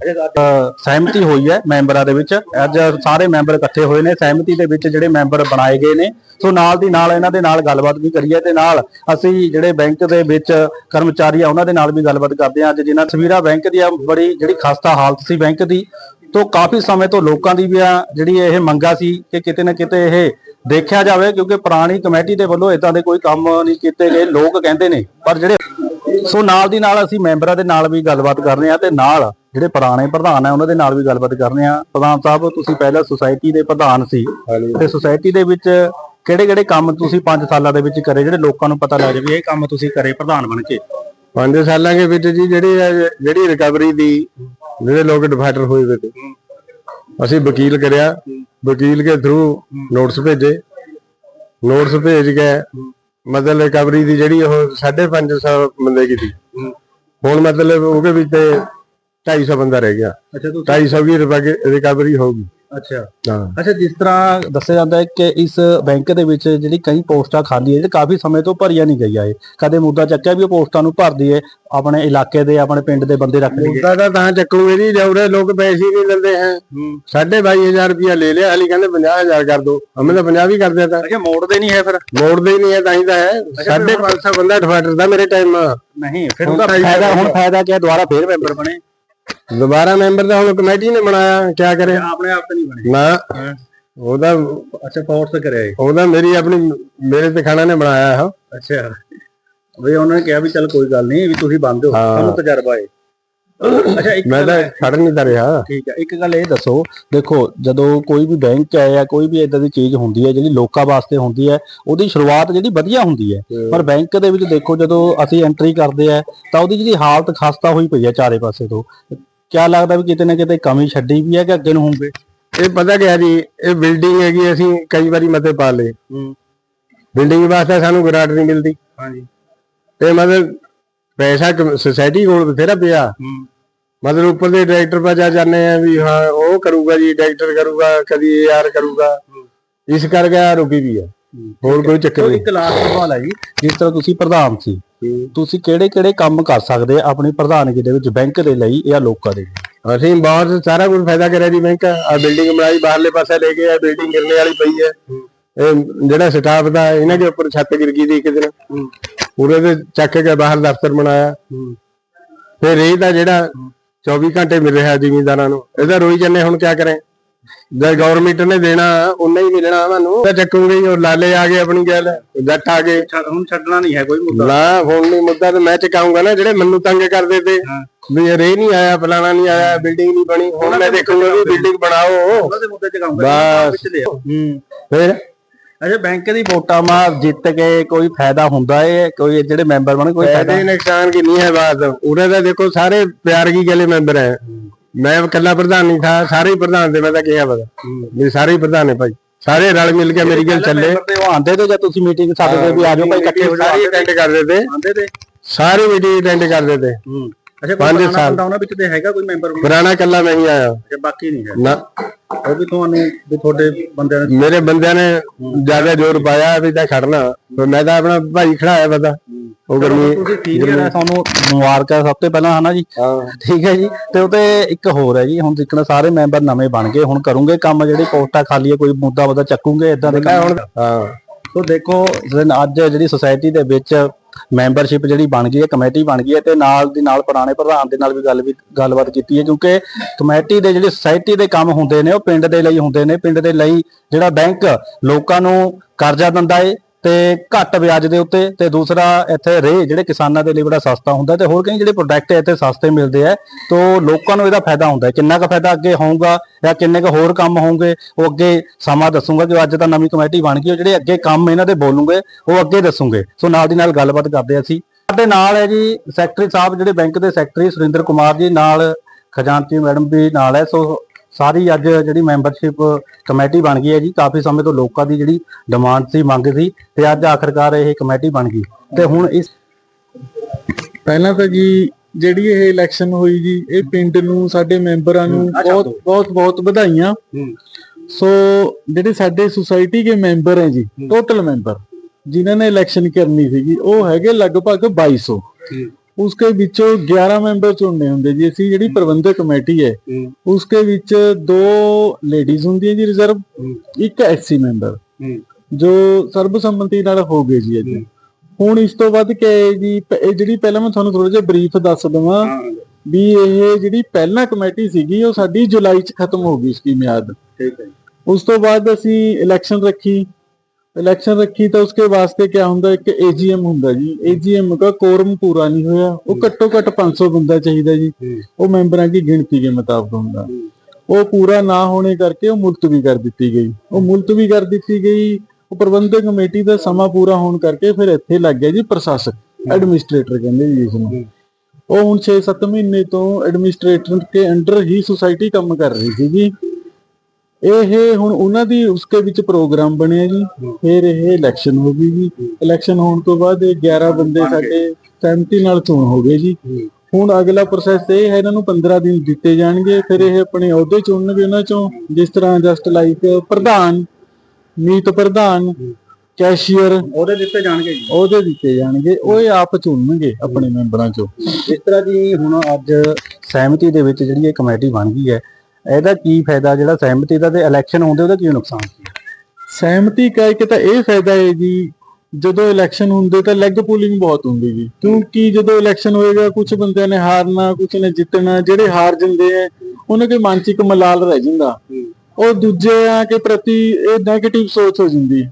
ਸਹਿਮਤੀ ਹੋਈ ਹੈ ਮੈਂਬਰਾਂ ਦੇ ਵਿੱਚ। ਅੱਜ ਸਾਰੇ ਮੈਂਬਰ ਇਕੱਠੇ ਹੋਏ ਨੇ। ਸਹਿਮਤੀ ਦੇ ਵਿੱਚ ਜਿਹੜੇ ਮੈਂਬਰ ਬਣਾਏ ਗਏ ਨੇ ਸੋ ਨਾਲ ਦੀ ਨਾਲ ਇਹਨਾਂ ਦੇ ਨਾਲ ਗੱਲਬਾਤ ਵੀ ਕਰੀਏ ਤੇ ਨਾਲ ਅਸੀਂ ਜਿਹੜੇ ਬੈਂਕ ਦੇ ਵਿੱਚ ਕਰਮਚਾਰੀ ਆ ਉਹਨਾਂ ਦੇ ਨਾਲ ਵੀ ਗੱਲਬਾਤ ਕਰਦੇ ਹਾਂ। ਅੱਜ ਜਿਨ੍ਹਾਂ ਤਸਵੀਰਾਂ ਬੈਂਕ ਦੀਆਂ ਬੜੀ ਜਿਹੜੀ ਖਸਤਾ ਹਾਲਤ ਸੀ ਬੈਂਕ ਦੀ ਤੋਂ ਕਾਫੀ ਸਮੇਂ ਤੋਂ ਲੋਕਾਂ ਦੀ ਵੀ ਆ ਜਿਹੜੀ ਇਹ ਮੰਗਾ ਸੀ ਕਿ ਕਿਤੇ ਨਾ ਕਿਤੇ ਇਹ ਦੇਖਿਆ ਜਾਵੇ ਕਿਉਂਕਿ ਪੁਰਾਣੀ ਕਮੇਟੀ ਦੇ ਵੱਲੋਂ ਇਦਾਂ ਦੇ ਕੋਈ ਕੰਮ ਨਹੀਂ ਕੀਤੇ ਗਏ ਲੋਕ ਕਹਿੰਦੇ ਨੇ ਪਰ ਜਿਹੜੇ ਸੋ ਨਾਲ ਦੀ ਨਾਲ ਅਸੀਂ ਮੈਂਬਰਾਂ ਦੇ ਨਾਲ ਵੀ ਗੱਲਬਾਤ ਕਰ ਰਹੇ ਹਾਂ ਤੇ ਨਾਲ ਜਿਹੜੇ ਪੁਰਾਣੇ ਪ੍ਰਧਾਨ ਆ ਉਹਨਾਂ ਦੇ ਨਾਲ ਵੀ ਗੱਲਬਾਤ ਕਰ ਰਹੇ ਹਾਂ। ਪ੍ਰਧਾਨ ਸਾਹਿਬ ਤੁਸੀਂ ਪਹਿਲਾਂ ਸੁਸਾਇਟੀ ਦੇ ਪ੍ਰਧਾਨ ਸੀ ਤੇ ਸੁਸਾਇਟੀ ਦੇ ਵਿੱਚ ਕਿਹੜੇ ਕਿਹੜੇ ਕੰਮ ਤੁਸੀਂ 5 ਸਾਲਾਂ ਦੇ ਵਿੱਚ ਕਰੇ ਜਿਹੜੇ ਲੋਕਾਂ ਨੂੰ ਪਤਾ ਲੱਗ ਜਾਵੇ ਇਹ ਕੰਮ ਤੁਸੀਂ ਕਰੇ ਪ੍ਰਧਾਨ ਬਣ ਕੇ? ਪੰਜ ਸਾਲਾਂ ਦੇ ਵਿੱਚ ਜੀ ਜਿਹੜੀ ਜਿਹੜੀ ਰਿਕਵਰੀ ਦੀ ਜਿਹੜੇ ਲੋਕ ਡਿਫਾਲਟਰ ਹੋਏ ਵੇ ਅਸੀਂ ਵਕੀਲ ਕਰਿਆ ਵਕੀਲ ਕੇ ਥਰੂ ਨੋਟਿਸ ਭੇਜੇ। ਨੋਟਿਸ ਭੇਜ ਕੇ ਮਤਲਬ ਰਿਕਵਰੀ ਦੀ ਜਿਹੜੀ ਉਹ 550 ਬੰਦੇ ਕੀ ਸੀ। ਹੁਣ ਮਤਲਬ ਉਹਦੇ ਵਿੱਚ ਤੇ 250 ਬੰਦਾ ਰਹਿ ਗਿਆ। ਅੱਛਾ ਤੁਸੀਂ 250 ਦੀ ਰਿਕਵਰੀ ਹੋ ਗਈ ਅੱਛਾ। ਹਾਂ। ਅੱਛਾ ਜਿਸ ਤਰ੍ਹਾਂ ਦੱਸਿਆ ਜਾਂਦਾ ਹੈ ਕਿ ਇਸ ਬੈਂਕ ਦੇ ਵਿੱਚ ਜਿਹੜੀ ਕਈ ਪੋਸਟਾਂ ਖਾਲੀ ਹੈ ਜਿਹੜੇ ਕਾਫੀ ਸਮੇਂ ਤੋਂ ਭਰੀਆਂ ਨਹੀਂ ਗਈਆਂ ਇਹ। ਕਦੇ ਮੁੱਦਾ ਚੱਕਿਆ ਵੀ ਉਹ ਪੋਸਟਾਂ ਨੂੰ ਭਰ ਦਈਏ ਆਪਣੇ ਇਲਾਕੇ ਦੇ ਆਪਣੇ ਪਿੰਡ ਦੇ ਬੰਦੇ ਰੱਖ ਲਈਏ। ਮੁੱਦਾ ਤਾਂ ਤਾਂ ਚੱਕੂਗੇ ਜੀ ਜਉਰੇ ਲੋਕ ਪੈਸੇ ਨਹੀਂ ਦਿੰਦੇ ਹੈ। ਸਾਢੇ 22000 ਰੁਪਇਆ ਲੈ ਲਿਆ ਹਾਲੀ ਕਹਿੰਦੇ 50000 ਕਰ ਦੋ। ਹਮੇ ਤਾਂ 50 ਵੀ ਕਰ ਦਿਆ ਤਾਂ। ਅੱਛਾ ਮੋੜਦੇ ਨਹੀਂ ਹੈ ਫਿਰ? ਮੋੜਦੇ ਨਹੀਂ ਹੈ ਤਾਂ ਹੀ ਤਾਂ ਹੈ। ਸਾਢੇ 500 ਬੰਦਾ ਡਿਫਾਲਟਰ ਦਾ ਮੇਰੇ ਟਾਈਮ ਨਹੀਂ ਫਿਰ ਉਹਦਾ ਤਾਂ ਫਾਇਦਾ ਹੁਣ ਫਾਇਦਾ ਕੀ ਹੈ? ਦੁਬਾਰਾ ਫੇਰ ਮੈਂਬਰ ਬਣੇ। ਦੁਬਾਰਾ ਮੈਂਬਰ ਦਾ ਹੁਣ ਕਮੇਟੀ ਨੇ ਬਣਾਇਆ ਕਿਆ ਕਰੇ? ਆਪਣੇ ਆਪ ਤੇ ਨਹੀਂ ਬਣੇ ਨਾ। ਉਹਦਾ ਅੱਛਾ ਪੋਸਟ ਕਰਿਆ ਇਹ ਉਹਦਾ ਮੇਰੀ ਆਪਣੀ ਮੇਰੇ ਤੇ ਖਾਣਾ ਨੇ ਬਣਾਇਆ ਹੈ ਅੱਛਾ। ਵੀ ਉਹਨਾਂ ਨੇ ਕਿਹਾ ਵੀ ਚੱਲ ਕੋਈ ਗੱਲ ਨਹੀਂ ਵੀ ਤੁਸੀਂ ਬੰਦ ਹੋ। ਹਾਂ। ਤੁਹਾਨੂੰ ਤਜਰਬਾ ਹੈ। ਅੱਛਾ ਇੱਕ ਮੈਂ ਤਾਂ ਖੜ ਨਹੀਂ ਤਾ ਰਿਹਾ। ਠੀਕ ਹੈ ਇੱਕ ਗੱਲ ਇਹ ਦੱਸੋ ਦੇਖੋ ਜਦੋਂ ਕੋਈ ਵੀ ਬੈਂਕ ਹੈ ਜਾਂ ਕੋਈ ਵੀ ਇਦਾਂ ਦੀ ਚੀਜ਼ ਹੁੰਦੀ ਹੈ ਜਿਹੜੀ ਲੋਕਾਂ ਵਾਸਤੇ ਹੁੰਦੀ ਹੈ ਉਹਦੀ ਸ਼ੁਰੂਆਤ ਜਿਹੜੀ ਵਧੀਆ ਹੁੰਦੀ ਹੈ। ਪਰ ਬੈਂਕ ਦੇ ਵਿੱਚ ਦੇਖੋ ਜਦੋਂ ਅਸੀਂ ਐਂਟਰੀ ਕਰਦੇ ਆ ਤਾਂ ਉਹਦੀ ਜਿਹੜੀ ਹਾਲਤ ਖਸਤਾ ਹੋਈ ਪਈ ਹੈ ਚਾਰੇ ਪਾਸੇ ਤੋਂ। ਕਿਆ ਲੱਗਦਾ ਵੀ ਕਿਤੇ ਨਾ ਕਿਤੇ ਕਮੀ ਛੱਡੀ ਵੀ ਹੈ ਕਿ ਅੱਗੇ ਨੂੰ ਹੋਊਗੇ? ਇਹ ਪਤਾ ਕਿਆ ਜੀ ਇਹ ਬਿਲਡਿੰਗ ਹੈਗੀ ਅਸੀਂ ਕਈ ਵਾਰੀ ਮਤੇ ਪਾ ਲਏ। ਬਿਲਡਿੰਗ ਵਾਸਤੇ ਸਾਨੂੰ ਗ੍ਰਾਂਟ ਨਹੀਂ ਮਿਲਦੀ। ਹਾਂਜੀ। ਤੇ ਮਤਲਬ ਪੈਸਾ ਸੁਸਾਇਟੀ ਕੋਲ ਬਥੇਰਾ ਪਿਆ। ਮਤਲਬ ਉੱਪਰ ਦੇ ਡਾਇਰੈਕਟਰ ਪਾ ਜਾ ਜਾਂਦੇ ਆ ਵੀ ਹਾਂ ਉਹ ਕਰੂਗਾ ਜੀ ਡਾਇਰੈਕਟਰ ਕਰੂਗਾ ਕਦੀ ਏਆਰ ਕਰੂਗਾ। ਇਸ ਕਰਕੇ ਰੁਕੀ ਵੀ ਆ। ਹੋਰ ਕੋਈ ਚੱਕਰ ਨਹੀਂ। ਇੱਕ ਲਾਸਟ ਸਵਾਲ ਹੈ ਜੀ ਜਿਸ ਤਰ੍ਹਾਂ ਤੁਸੀਂ ਪ੍ਰਧਾਨ ਸੀ ਤੁਸੀਂ ਕਿਹੜੇ ਕਿਹੜੇ ਕੰਮ ਕਰ ਸਕਦੇ ਆ ਆਪਣੀ ਪ੍ਰਧਾਨਗੀ ਦੇ ਵਿੱਚ ਬੈਂਕ ਦੇ ਲਈ ਜਾਂ ਲੋਕਾਂ ਦੇ ਲਈ? ਅਸੀਂ ਬਹੁਤ ਸਾਰਾ ਕੁਝ ਫਾਇਦਾ ਕਰਿਆ ਜੀ ਬੈਂਕ ਆ ਬਿਲਡਿੰਗ ਬਣਾਈ ਬਾਹਰਲੇ ਪਾਸੇ ਲੈ ਕੇ ਆ ਬਿਲਡਿੰਗ ਗਿਰਨੇ ਵਾਲੀ ਪਈ ਹੈ। ਜਿਹੜਾ ਸਟਾਫ ਦਾ ਇਹਨਾਂ ਦੇ ਉੱਪਰ ਛੱਤ ਗਿਰ ਗਈ ਸੀ ਇੱਕ ਦਿਨ। ਪੂਰੇ ਦੇ ਚੱਕ ਕੇ ਬਾਹਰ ਦਫ਼ਤਰ ਬਣਾਇਆ। ਫਿਰ ਇਹ ਦਾ ਜਿਹੜਾ 24 ਘੰਟੇ ਮਿਲ ਰਿਹਾ ਜ਼ਿਮੀਂਦਾਰਾਂ ਨੂੰ। ਇਹਦਾ ਰੋਈ ਜੰਨੇ ਹੁਣ ਕੀ ਕਰੇ? ਜਦ ਗਵਰਨਮੈਂਟ ਨੇ ਦੇਣਾ ਉਨਾ ਹੀ ਮਿਲਣਾ ਸਾਨੂੰ। ਤਾਂ ਚੱਕੂਗੇ ਉਹ ਲਾਲੇ ਆ ਗਏ ਆਪਣੀ ਗੱਲ ਜੱਟ ਆ ਗਏ। ਹੁਣ ਛੱਡਣਾ ਨਹੀਂ ਹੈ ਕੋਈ ਨਾ ਹੁਣ ਨਹੀਂ ਮੁੱਦਾ ਤੇ ਮੈਂ ਚਕਾਉਂਗਾ ਨਾ ਜਿਹੜੇ ਮੈਨੂੰ ਤੰਗ ਕਰਦੇ ਤੇ। ਵੀ ਇਹ ਰੇ ਨਹੀਂ ਆਇਆ ਫਲਾਣਾ ਨਹੀਂ ਆਇਆ ਬਿਲਡਿੰਗ ਨਹੀਂ ਬਣੀ। ਹੁਣ ਮੈਂ ਦੇਖੂੰਗਾ ਵੀ ਬਿਲਡਿੰਗ ਬਣਾਓ। ਉਹਨਾਂ ਦੇ ਮੁੱਦੇ ਚ ਬਸ। ਹੂੰ। ਫਿਰ? ਅੱਛਾ ਬੈਂਕ ਦੀ ਵੋਟਾਂ ਮਾ ਜਿੱਤ ਕੇ ਕੋਈ ਫਾਇਦਾ ਹੁੰਦਾ ਏ? ਕੋਈ ਜਿਹੜੇ ਮੈਂਬਰ ਬਣੇ ਕੋਈ ਫਾਇਦਾ? ਫਾਇਦੇ ਨੁਕਸਾਨ ਕੀ ਨਹੀਂ ਹੈ ਬਾਤ ਉਰੇ ਤਾਂ ਦੇਖੋ ਸਾਰੇ ਪਿਆਰ ਕੀ ਗਲੇ ਮੈਂਬਰ ਹੈ। ਮੈਂ ਇਕੱਲਾ ਪ੍ਰਧਾਨ ਨਹੀਂ ਥਾ ਸਾਰੇ ਹੀ ਪ੍ਰਧਾਨ ਤੇ ਮੈਂ ਤਾਂ ਕਿਹਾ ਪਤਾ ਵੀ ਸਾਰੇ ਹੀ ਪ੍ਰਧਾਨ ਨੇ ਭਾਈ। ਸਾਰੇ ਰਲ ਮਿਲ ਕੇ ਮੇਰੀ ਗੱਲ ਚੱਲੇ। ਤੇ ਉਹ ਆਂਦੇ ਤੇ ਜਾਂ ਤੁਸੀਂ ਮੀਟਿੰਗ ਸਾਡੇ ਤੇ ਵੀ ਆ ਜਾਓ ਭਾਈ ਇਕੱਠੇ ਹੋ ਸਾਰੇ ਅਟੈਂਡ ਕਰਦੇ ਤੇ। ਆਂਦੇ ਤੇ। ਸਾਰੇ ਮੀਟਿੰਗ ਅਟੈਂਡ ਕਰਦੇ ਤੇ। ਅੱਛਾ ਪੰਜ ਕੋਈ ਪੁਰਾਣਾ ਸਾਲ। ਬੰਦਾ ਉਹਨਾਂ ਵਿੱਚ ਤੇ ਹੈਗਾ ਕੋਈ ਮੈਂਬਰ ਪੁਰਾਣਾ ਇਕੱਲਾ ਮੈਂ ਹੀ ਆਇਆ। ਜਾਂ ਬਾਕੀ ਨਹੀਂ ਹੈ। ਨਾ। ਉਹ ਵੀ ਤੁਹਾਨੂੰ ਵੀ ਤੁਹਾਡੇ ਬੰਦਿਆਂ ਨੇ ਮੇਰੇ ਬੰਦਿਆਂ ਨੇ ਜ਼ਿਆਦਾ ਜ਼ੋਰ ਪਾਇਆ ਵੀ ਤਾਂ ਖੜਨਾ। ਪਰ ਮੈਂ ਤਾਂ ਆਪਣਾ ਭਾਈ ਖੜਾਇਆ ਪਤਾ ਉਹ ਗਰਮੀ ਤੁਸੀਂ ਠੀਕ ਹੈ ਤੁਹਾਨੂੰ ਮੁਬਾਰਕਾਂ ਸਭ ਤੋਂ ਪਹਿਲਾਂ ਹਨਾ ਜੀ? ਹਾਂ। ਠੀਕ ਹੈ ਜੀ। ਤੇ ਉਹਤੇ ਇੱਕ ਹੋਰ ਹੈ ਜੀ ਹੁਣ ਜਿੱਕਣ ਸਾਰੇ ਮੈਂਬਰ ਨਵੇਂ ਬਣ ਗਏ। ਹੁਣ ਕਰੂੰਗੇ ਕੰਮ ਜਿਹੜੀ ਪੋਸਟਾਂ ਖਾਲੀ ਹੈ ਕੋਈ ਮੁੱਦਾ ਮੁੱਦਾ ਚੱਕੂਗੇ ਇਦਾਂ ਦੇ ਕੰਮ ਹਾਂ। ਸੋ ਦੇਖੋ ਅੱਜ ਜਿਹੜੀ ਸੁਸਾਇਟੀ ਦੇ ਵਿੱਚ ਮੈਂਬਰਸ਼ਿਪ ਜਿਹੜੀ ਬਣ ਗਈ ਹੈ, ਕਮੇਟੀ ਬਣ ਗਈ ਹੈ ਤੇ ਨਾਲ ਦੀ ਨਾਲ ਪੁਰਾਣੇ ਪ੍ਰਧਾਨ ਦੇ ਨਾਲ ਵੀ ਗੱਲ ਵੀ ਗੱਲਬਾਤ ਕੀਤੀ ਹੈ, ਕਿਉਂਕਿ ਕਮੇਟੀ ਦੇ ਜਿਹੜੇ ਸੁਸਾਇਟੀ ਦੇ ਕੰਮ ਹੁੰਦੇ ਨੇ, ਉਹ ਪਿੰਡ ਦੇ ਲਈ ਹੁੰਦੇ ਨੇ। ਪਿੰਡ ਦੇ ਲਈ ਜਿਹੜਾ ਬੈਂਕ ਲੋਕਾਂ ਨੂੰ ਕਰਜ਼ਾ ਦਿੰਦਾ ਏ ਤੇ ਘੱਟ ਵਿਆਜ ਦੇ ਉੱਤੇ ਤੇ ਦੂਸਰਾ ਇੱਥੇ ਰੇ ਜਿਹੜੇ ਕਿਸਾਨਾਂ ਦੇ ਲਈ ਬੜਾ ਸਸਤਾ ਹੁੰਦਾ ਤੇ ਹੋਰ ਕਈ ਜਿਹੜੇ ਪ੍ਰੋਡਕਟ ਇੱਥੇ ਸਸਤੇ ਮਿਲਦੇ ਆ, ਤੋਂ ਲੋਕਾਂ ਨੂੰ ਇਹਦਾ ਫਾਇਦਾ ਹੁੰਦਾ ਕਿੰਨਾ ਕੁ ਫਾਇਦਾ ਅੱਗੇ ਹੋਊਗਾ ਜਾਂ ਕਿੰਨੇ ਕੁ ਹੋਰ ਕੰਮ ਹੋਣਗੇ ਉਹ ਅੱਗੇ ਸਮਾਂ ਦੱਸੂਗਾ ਕਿ ਅੱਜ ਤਾਂ ਨਵੀਂ ਕਮੇਟੀ ਬਣ ਗਈ, ਉਹ ਜਿਹੜੇ ਅੱਗੇ ਕੰਮ ਇਹਨਾਂ ਦੇ ਬੋਲੂਗੇ, ਉਹ ਅੱਗੇ ਦੱਸੂਗੇ। ਸੋ ਨਾਲ ਦੀ ਨਾਲ ਗੱਲਬਾਤ ਕਰਦੇ ਹਾਂ ਅਸੀਂ। ਸਾਡੇ ਨਾਲ ਹੈ ਜੀ ਸੈਕਟਰੀ ਸਾਹਿਬ, ਜਿਹੜੇ ਬੈਂਕ ਦੇ ਸੈਕਟਰੀ ਸੁਰਿੰਦਰ ਕੁਮਾਰ ਜੀ, ਨਾਲ ਖਜ਼ਾਨਚੀ ਮੈਡਮ ਵੀ ਨਾਲ ਹੈ, ਸੋ ਸਾਰੀ ਅੱਜ ਜਿਹੜੀ ਮੈਂਬਰਸ਼ਿਪ ਕਮੇਟੀ ਬਣ ਗਈ ਹੈ ਜੀ ਕਾਫੀ ਸਮੇਂ ਤੋਂ ਲੋਕਾਂ ਦੀ ਜਿਹੜੀ ਡਿਮਾਂਡ ਸੀ ਮੰਗ ਸੀ ਤੇ ਅੱਜ ਆਖਰਕਾਰ ਇਹ ਕਮੇਟੀ ਬਣ ਗਈ। ਤੇ ਹੁਣ ਇਸ ਪਹਿਲਾਂ ਤਾਂ ਜੀ ਜਿਹੜੀ ਇਹ ਇਲੈਕਸ਼ਨ ਹੋਈ ਜੀ ਇਹ ਪਿੰਡ ਨੂੰ ਸਾਡੇ ਮੈਂਬਰਾਂ ਨੂੰ ਬਹੁਤ ਬਹੁਤ ਬਹੁਤ ਵਧਾਈਆਂ। ਸੋ ਜਿਹੜੇ ਸਾਡੇ ਸੁਸਾਇਟੀ ਦੇ ਮੈਂਬਰ ਹੈ ਜੀ ਟੋਟਲ ਮੈਂਬਰ ਜਿਨ੍ਹਾਂ ਨੇ ਇਲੈਕਸ਼ਨ ਕਰਨੀ ਸੀਗੀ ਉਹ ਹੈਗੇ ਲਗਭਗ 2200 ਉਸਕੇ ਵਿੱਚੋਂ 11 ਮੈਂਬਰ ਚੁਣਨੇ ਹੁੰਦੇ ਜੀ। ਅਸੀਂ ਜਿਹੜੀ ਪ੍ਰਬੰਧਕ ਕਮੇਟੀ ਹੈ ਉਸਕੇ ਵਿੱਚ ਦੋ ਲੇਡੀਜ਼ ਹੁੰਦੀਆਂ ਜੀ ਰਿਜ਼ਰਵ ਇੱਕ ਐਸਸੀ ਮੈਂਬਰ ਜੋ ਸਰਬਸੰਮਤੀ ਨਾਲ ਹੋ ਗਏ ਜੀ ਅੱਜ। ਹੁਣ ਇਸ ਤੋਂ ਵੱਧ ਕੇ ਜੀ ਇਹ ਜਿਹੜੀ ਪਹਿਲਾਂ ਮੈਂ ਤੁਹਾਨੂੰ ਥੋੜਾ ਜਿਹਾ ਬਰੀਫ ਦੱਸ ਦਵਾਂ ਵੀ ਇਹ ਜਿਹੜੀ ਪਹਿਲਾਂ ਕਮੇਟੀ ਸੀਗੀ ਉਹ ਸਾਡੀ ਜੁਲਾਈ ਚ ਖਤਮ ਹੋ ਗਈ ਇਸकी ਮਿਆਦ ਠੀਕ ਹੈ ਉਸ ਤੋਂ ਬਾਅਦ ਅਸੀਂ ਇਲੈਕਸ਼ਨ ਰੱਖੀ। ਇਲੈਕਸ਼ਨ ਰੱਖੀ ਤਾਂ ਉਸਕੇ ਵਾਸਤੇ ਕੀ ਹੁੰਦਾ ਇੱਕ ਏਜੀਐਮ ਹੁੰਦਾ ਜੀ। ਏਜੀਐਮ ਦਾ ਕੋਰਮ ਪੂਰਾ ਨਹੀਂ ਹੋਇਆ। ਉਹ ਘੱਟੋ ਘੱਟ 500 ਬੰਦਾ ਚਾਹੀਦਾ ਜੀ। ਉਹ ਮੈਂਬਰਾਂ ਦੀ ਗਿਣਤੀ ਦੇ ਮੁਤਾਬਕ ਹੁੰਦਾ। ਉਹ ਪੂਰਾ ਨਾ ਹੋਣੇ ਕਰਕੇ ਉਹ ਮੁਲਤਵੀ ਕਰ ਦਿੱਤੀ ਗਈ। ਉਹ ਮੁਲਤਵੀ ਕਰ ਦਿੱਤੀ ਗਈ। ਉਹ ਪ੍ਰਬੰਧਕ ਕਮੇਟੀ ਦਾ ਸਮਾਂ ਪੂਰਾ ਹੋਣ ਕਰਕੇ ਫਿਰ ਇੱਥੇ ਲੱਗ ਗਿਆ ਜੀ ਪ੍ਰਸ਼ਾਸਕ ਐਡਮਿਨਿਸਟ੍ਰੇਟਰ ਕਹਿੰਦੇ ਜੀ ਇਸ ਨੂੰ। ਉਹ ਹੁਣ 6-7 ਮਹੀਨੇ ਤੋਂ ਐਡਮਿਨਿਸਟ੍ਰੇਟਰ ਦੇ ਅੰਡਰ ਹੀ ਸੁਸਾਇਟੀ ਕੰਮ ਕਰ ਰਹੀ ਸੀ ਜੀ। ਇਹ ਹੁਣ ਉਹਨਾਂ ਦੀ ਉਸਕੇ ਵਿੱਚ ਪ੍ਰੋਗਰਾਮ ਬਣਿਆ ਜੀ। ਫਿਰ ਇਹ ਇਲੈਕਸ਼ਨ ਹੋ ਗਈ ਜੀ। ਇਲੈਕਸ਼ਨ ਹੋਣ ਤੋਂ ਬਾਅਦ ਇਹ 11 ਬੰਦੇ ਸਾਡੇ ਸਹਿਮਤੀ ਨਾਲ ਚੋਣ ਹੋ ਗਏ ਜੀ। ਹੁਣ ਅਗਲਾ ਪ੍ਰੋਸੈਸ ਇਹ ਹੈ ਇਹਨਾਂ ਨੂੰ 15 ਦਿਨ ਦਿੱਤੇ ਜਾਣਗੇ। ਫਿਰ ਇਹ ਆਪਣੇ ਅਹੁਦੇ ਚੁਣਨਗੇ ਉਹਨਾਂ ਚੋਂ ਜਿਸ ਤਰ੍ਹਾਂ ਜਸਟ ਲਾਈਕ ਪ੍ਰਧਾਨ ਮੀਤ ਪ੍ਰਧਾਨ ਕੈਸ਼ੀਅਰ ਉਹਦੇ ਦਿੱਤੇ ਜਾਣਗੇ ਜੀ। ਅਹੁਦੇ ਦਿੱਤੇ ਜਾਣਗੇ। ਉਹ ਇਹ ਆਪ ਚੁਣਨਗੇ ਆਪਣੇ ਮੈਂਬਰਾਂ ਚੋਂ। ਜਿਸ ਤਰ੍ਹਾਂ ਜੀ ਹੁਣ ਅੱਜ ਸਹਿਮਤੀ ਦੇ ਵਿੱਚ ਜਿਹੜੀ ਇਹ ਕਮੇਟੀ ਬਣ ਗਈ ਹੈ ਇਹਦਾ ਕੀ ਫਾਇਦਾ? ਜਿਹੜਾ ਸਹਿਮਤੀ ਦਾ ਤੇ ਇਲੈਕਸ਼ਨ ਹੁੰਦੇ ਉਹਦਾ ਕੀ ਨੁਕਸਾਨ ਸਹਿਮਤੀ ਕਾ ਇੱਕ ਤਾਂ ਇਹ ਫਾਇਦਾ ਹੈ ਜੀ, ਜਦੋਂ ਇਲੈਕਸ਼ਨ ਹੁੰਦੇ ਤਾਂ ਲੈਗ ਪੂਲਿੰਗ ਬਹੁਤ ਹੁੰਦੀ ਜੀ। ਕਿਉਂਕਿ ਜਦੋਂ ਇਲੈਕਸ਼ਨ ਹੋਏਗਾ ਕੁਝ ਬੰਦਿਆਂ ਨੇ ਹਾਰਨਾ ਕੁਝ ਨੇ ਜਿੱਤਣਾ, ਜਿਹੜੇ ਹਾਰ ਜਾਂਦੇ ਆ, ਉਹਨਾਂ ਦੇ ਮਨ 'ਚ ਇੱਕ ਮਲਾਲ ਰਹਿ ਜਾਂਦਾ। ਉਹ ਦੂਜਿਆਂ ਕੇ ਪ੍ਰਤੀ ਇਹ ਨੈਗੇਟਿਵ ਸੋਚ ਹੋ ਜਾਂਦੀ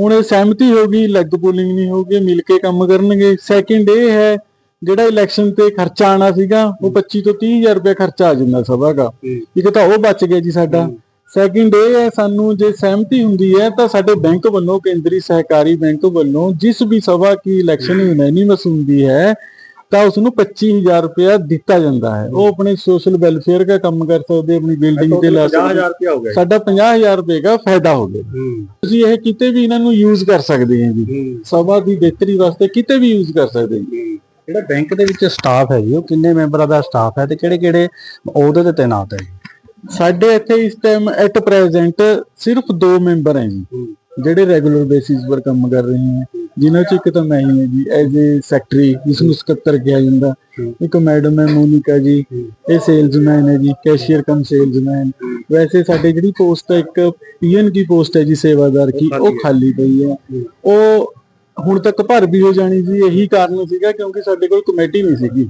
ਹੁਣ ਇਹ ਸਹਿਮਤੀ ਹੋ ਗਈ ਲੈਗ ਪੂਲਿੰਗ ਨਹੀਂ ਹੋਗੀ ਮਿਲ ਕੇ ਕੰਮ ਕਰਨਗੇ। ਸੈਕਿੰਡ ਇਹ ਹੈ ਜਿਹੜਾ ਇਲੈਕਸ਼ਨ ਤੇ ਖਰਚਾ ਆਣਾ ਸੀਗਾ ਉਹ 25 ਤੋਂ 30000 ਰੁਪਏ ਖਰਚਾ ਆ ਜਾਂਦਾ ਸਭਾ ਦਾ। ਇੱਕ ਤਾਂ ਉਹ ਬਚ ਗਿਆ ਜੀ ਸਾਡਾ। ਸੈਕਿੰਡ ਇਹ ਹੈ ਸਾਨੂੰ ਜੇ ਸਹਿਮਤੀ ਹੁੰਦੀ ਹੈ ਤਾਂ ਸਾਡੇ ਬੈਂਕ ਵੱਲੋਂ ਕੇਂਦਰੀ ਸਹਿਕਾਰੀ ਬੈਂਕ ਵੱਲੋਂ ਜਿਸ ਵੀ ਸਭਾ ਕੀ ਇਲੈਕਸ਼ਨ ਯੂਨੈਨਿਮਸ ਹੁੰਦੀ ਹੈ ਤਾਂ ਉਸ ਨੂੰ 25000 ਰੁਪਇਆ ਦਿੱਤਾ ਜਾਂਦਾ ਹੈ। ਉਹ ਆਪਣੇ ਸੋਸ਼ਲ ਵੈਲਫੇਅਰ ਦਾ ਕੰਮ ਕਰ ਸਕਦੇ ਆਪਣੀ ਬਿਲਡਿੰਗ ਤੇ ਲਾ ਸਕਦੇ। 50000 ਰੁਪਏ ਹੋ ਗਿਆ ਸਾਡਾ 50000 ਰੁਪਏ ਦਾ ਫਾਇਦਾ ਹੋ ਗਿਆ ਤੁਸੀਂ ਇਹ ਕਿਤੇ ਵੀ ਇਹਨਾਂ ਨੂੰ ਯੂਜ਼ ਕਰ ਸਕਦੇ ਹਾਂ ਜੀ। ਸਭਾ ਦੀ ਬਿਹਤਰੀ ਵਾਸਤੇ ਕਿਤੇ ਵੀ ਯੂਜ਼ ਕਰ ਸਕਦੇ ਹਾਂ ਜੀ। ਜਿਹੜਾ ਬੈਂਕ ਦੇ ਵਿੱਚ ਸਟਾਫ ਹੈ ਜੀ, ਉਹ ਕਿੰਨੇ ਮੈਂਬਰਾਂ ਦਾ ਸਟਾਫ ਹੈ ਤੇ ਕਿਹੜੇ ਕਿਹੜੇ ਅਹੁਦੇ ਤੇ ਤਾਇਨਾਤ ਹੈ ਜੀ? ਸਾਡੇ ਇੱਥੇ ਇਸ ਟਾਈਮ ਐਟ ਪ੍ਰੈਜ਼ੈਂਟ ਸਿਰਫ ਦੋ ਮੈਂਬਰ ਹੈ ਜੀ, ਜਿਹੜੇ ਰੈਗੂਲਰ ਬੇਸਿਸ ਪਰ ਕੰਮ ਕਰ ਰਹੇ ਹੈ। ਜਿਨ੍ਹਾਂ ਚ ਇੱਕ ਤਾਂ ਮੈਂ ਹੀ ਹਾਂ ਜੀ ਐਜ਼ ਏ ਸੈਕਟਰੀ ਜਿਸ ਨੂੰ ਸਕੱਤਰ ਕਿਹਾ ਜਾਂਦਾ। ਇੱਕ ਮੈਡਮ ਹੈ ਮੋਨਿਕਾ ਜੀ, ਇਹ ਸੇਲਜ਼ਮੈਨ ਹੈ ਜੀ ਕੈਸ਼ੀਅਰ ਕਮ ਸੇਲਜ਼ਮੈਨ ਵੈਸੇ ਸਾਡੇ ਜਿਹੜੀ ਪੋਸਟ ਹੈ, ਇੱਕ ਪੀਐਨ ਦੀ ਪੋਸਟ ਹੈ ਜੀ, ਸੇਵਾਦਾਰ ਕੀ, ਉਹ ਖਾਲੀ ਪਈ ਹੈ। ਉਹ ਹੁਣ ਤੱਕ ਭਰ ਵੀ ਹੋ ਜਾਣੀ ਸੀ ਇਹੀ ਕਾਰਨ ਸੀਗਾ ਕਿਉਂਕਿ ਸਾਡੇ ਕੋਲ ਕਮੇਟੀ ਨਹੀਂ ਸੀਗੀ।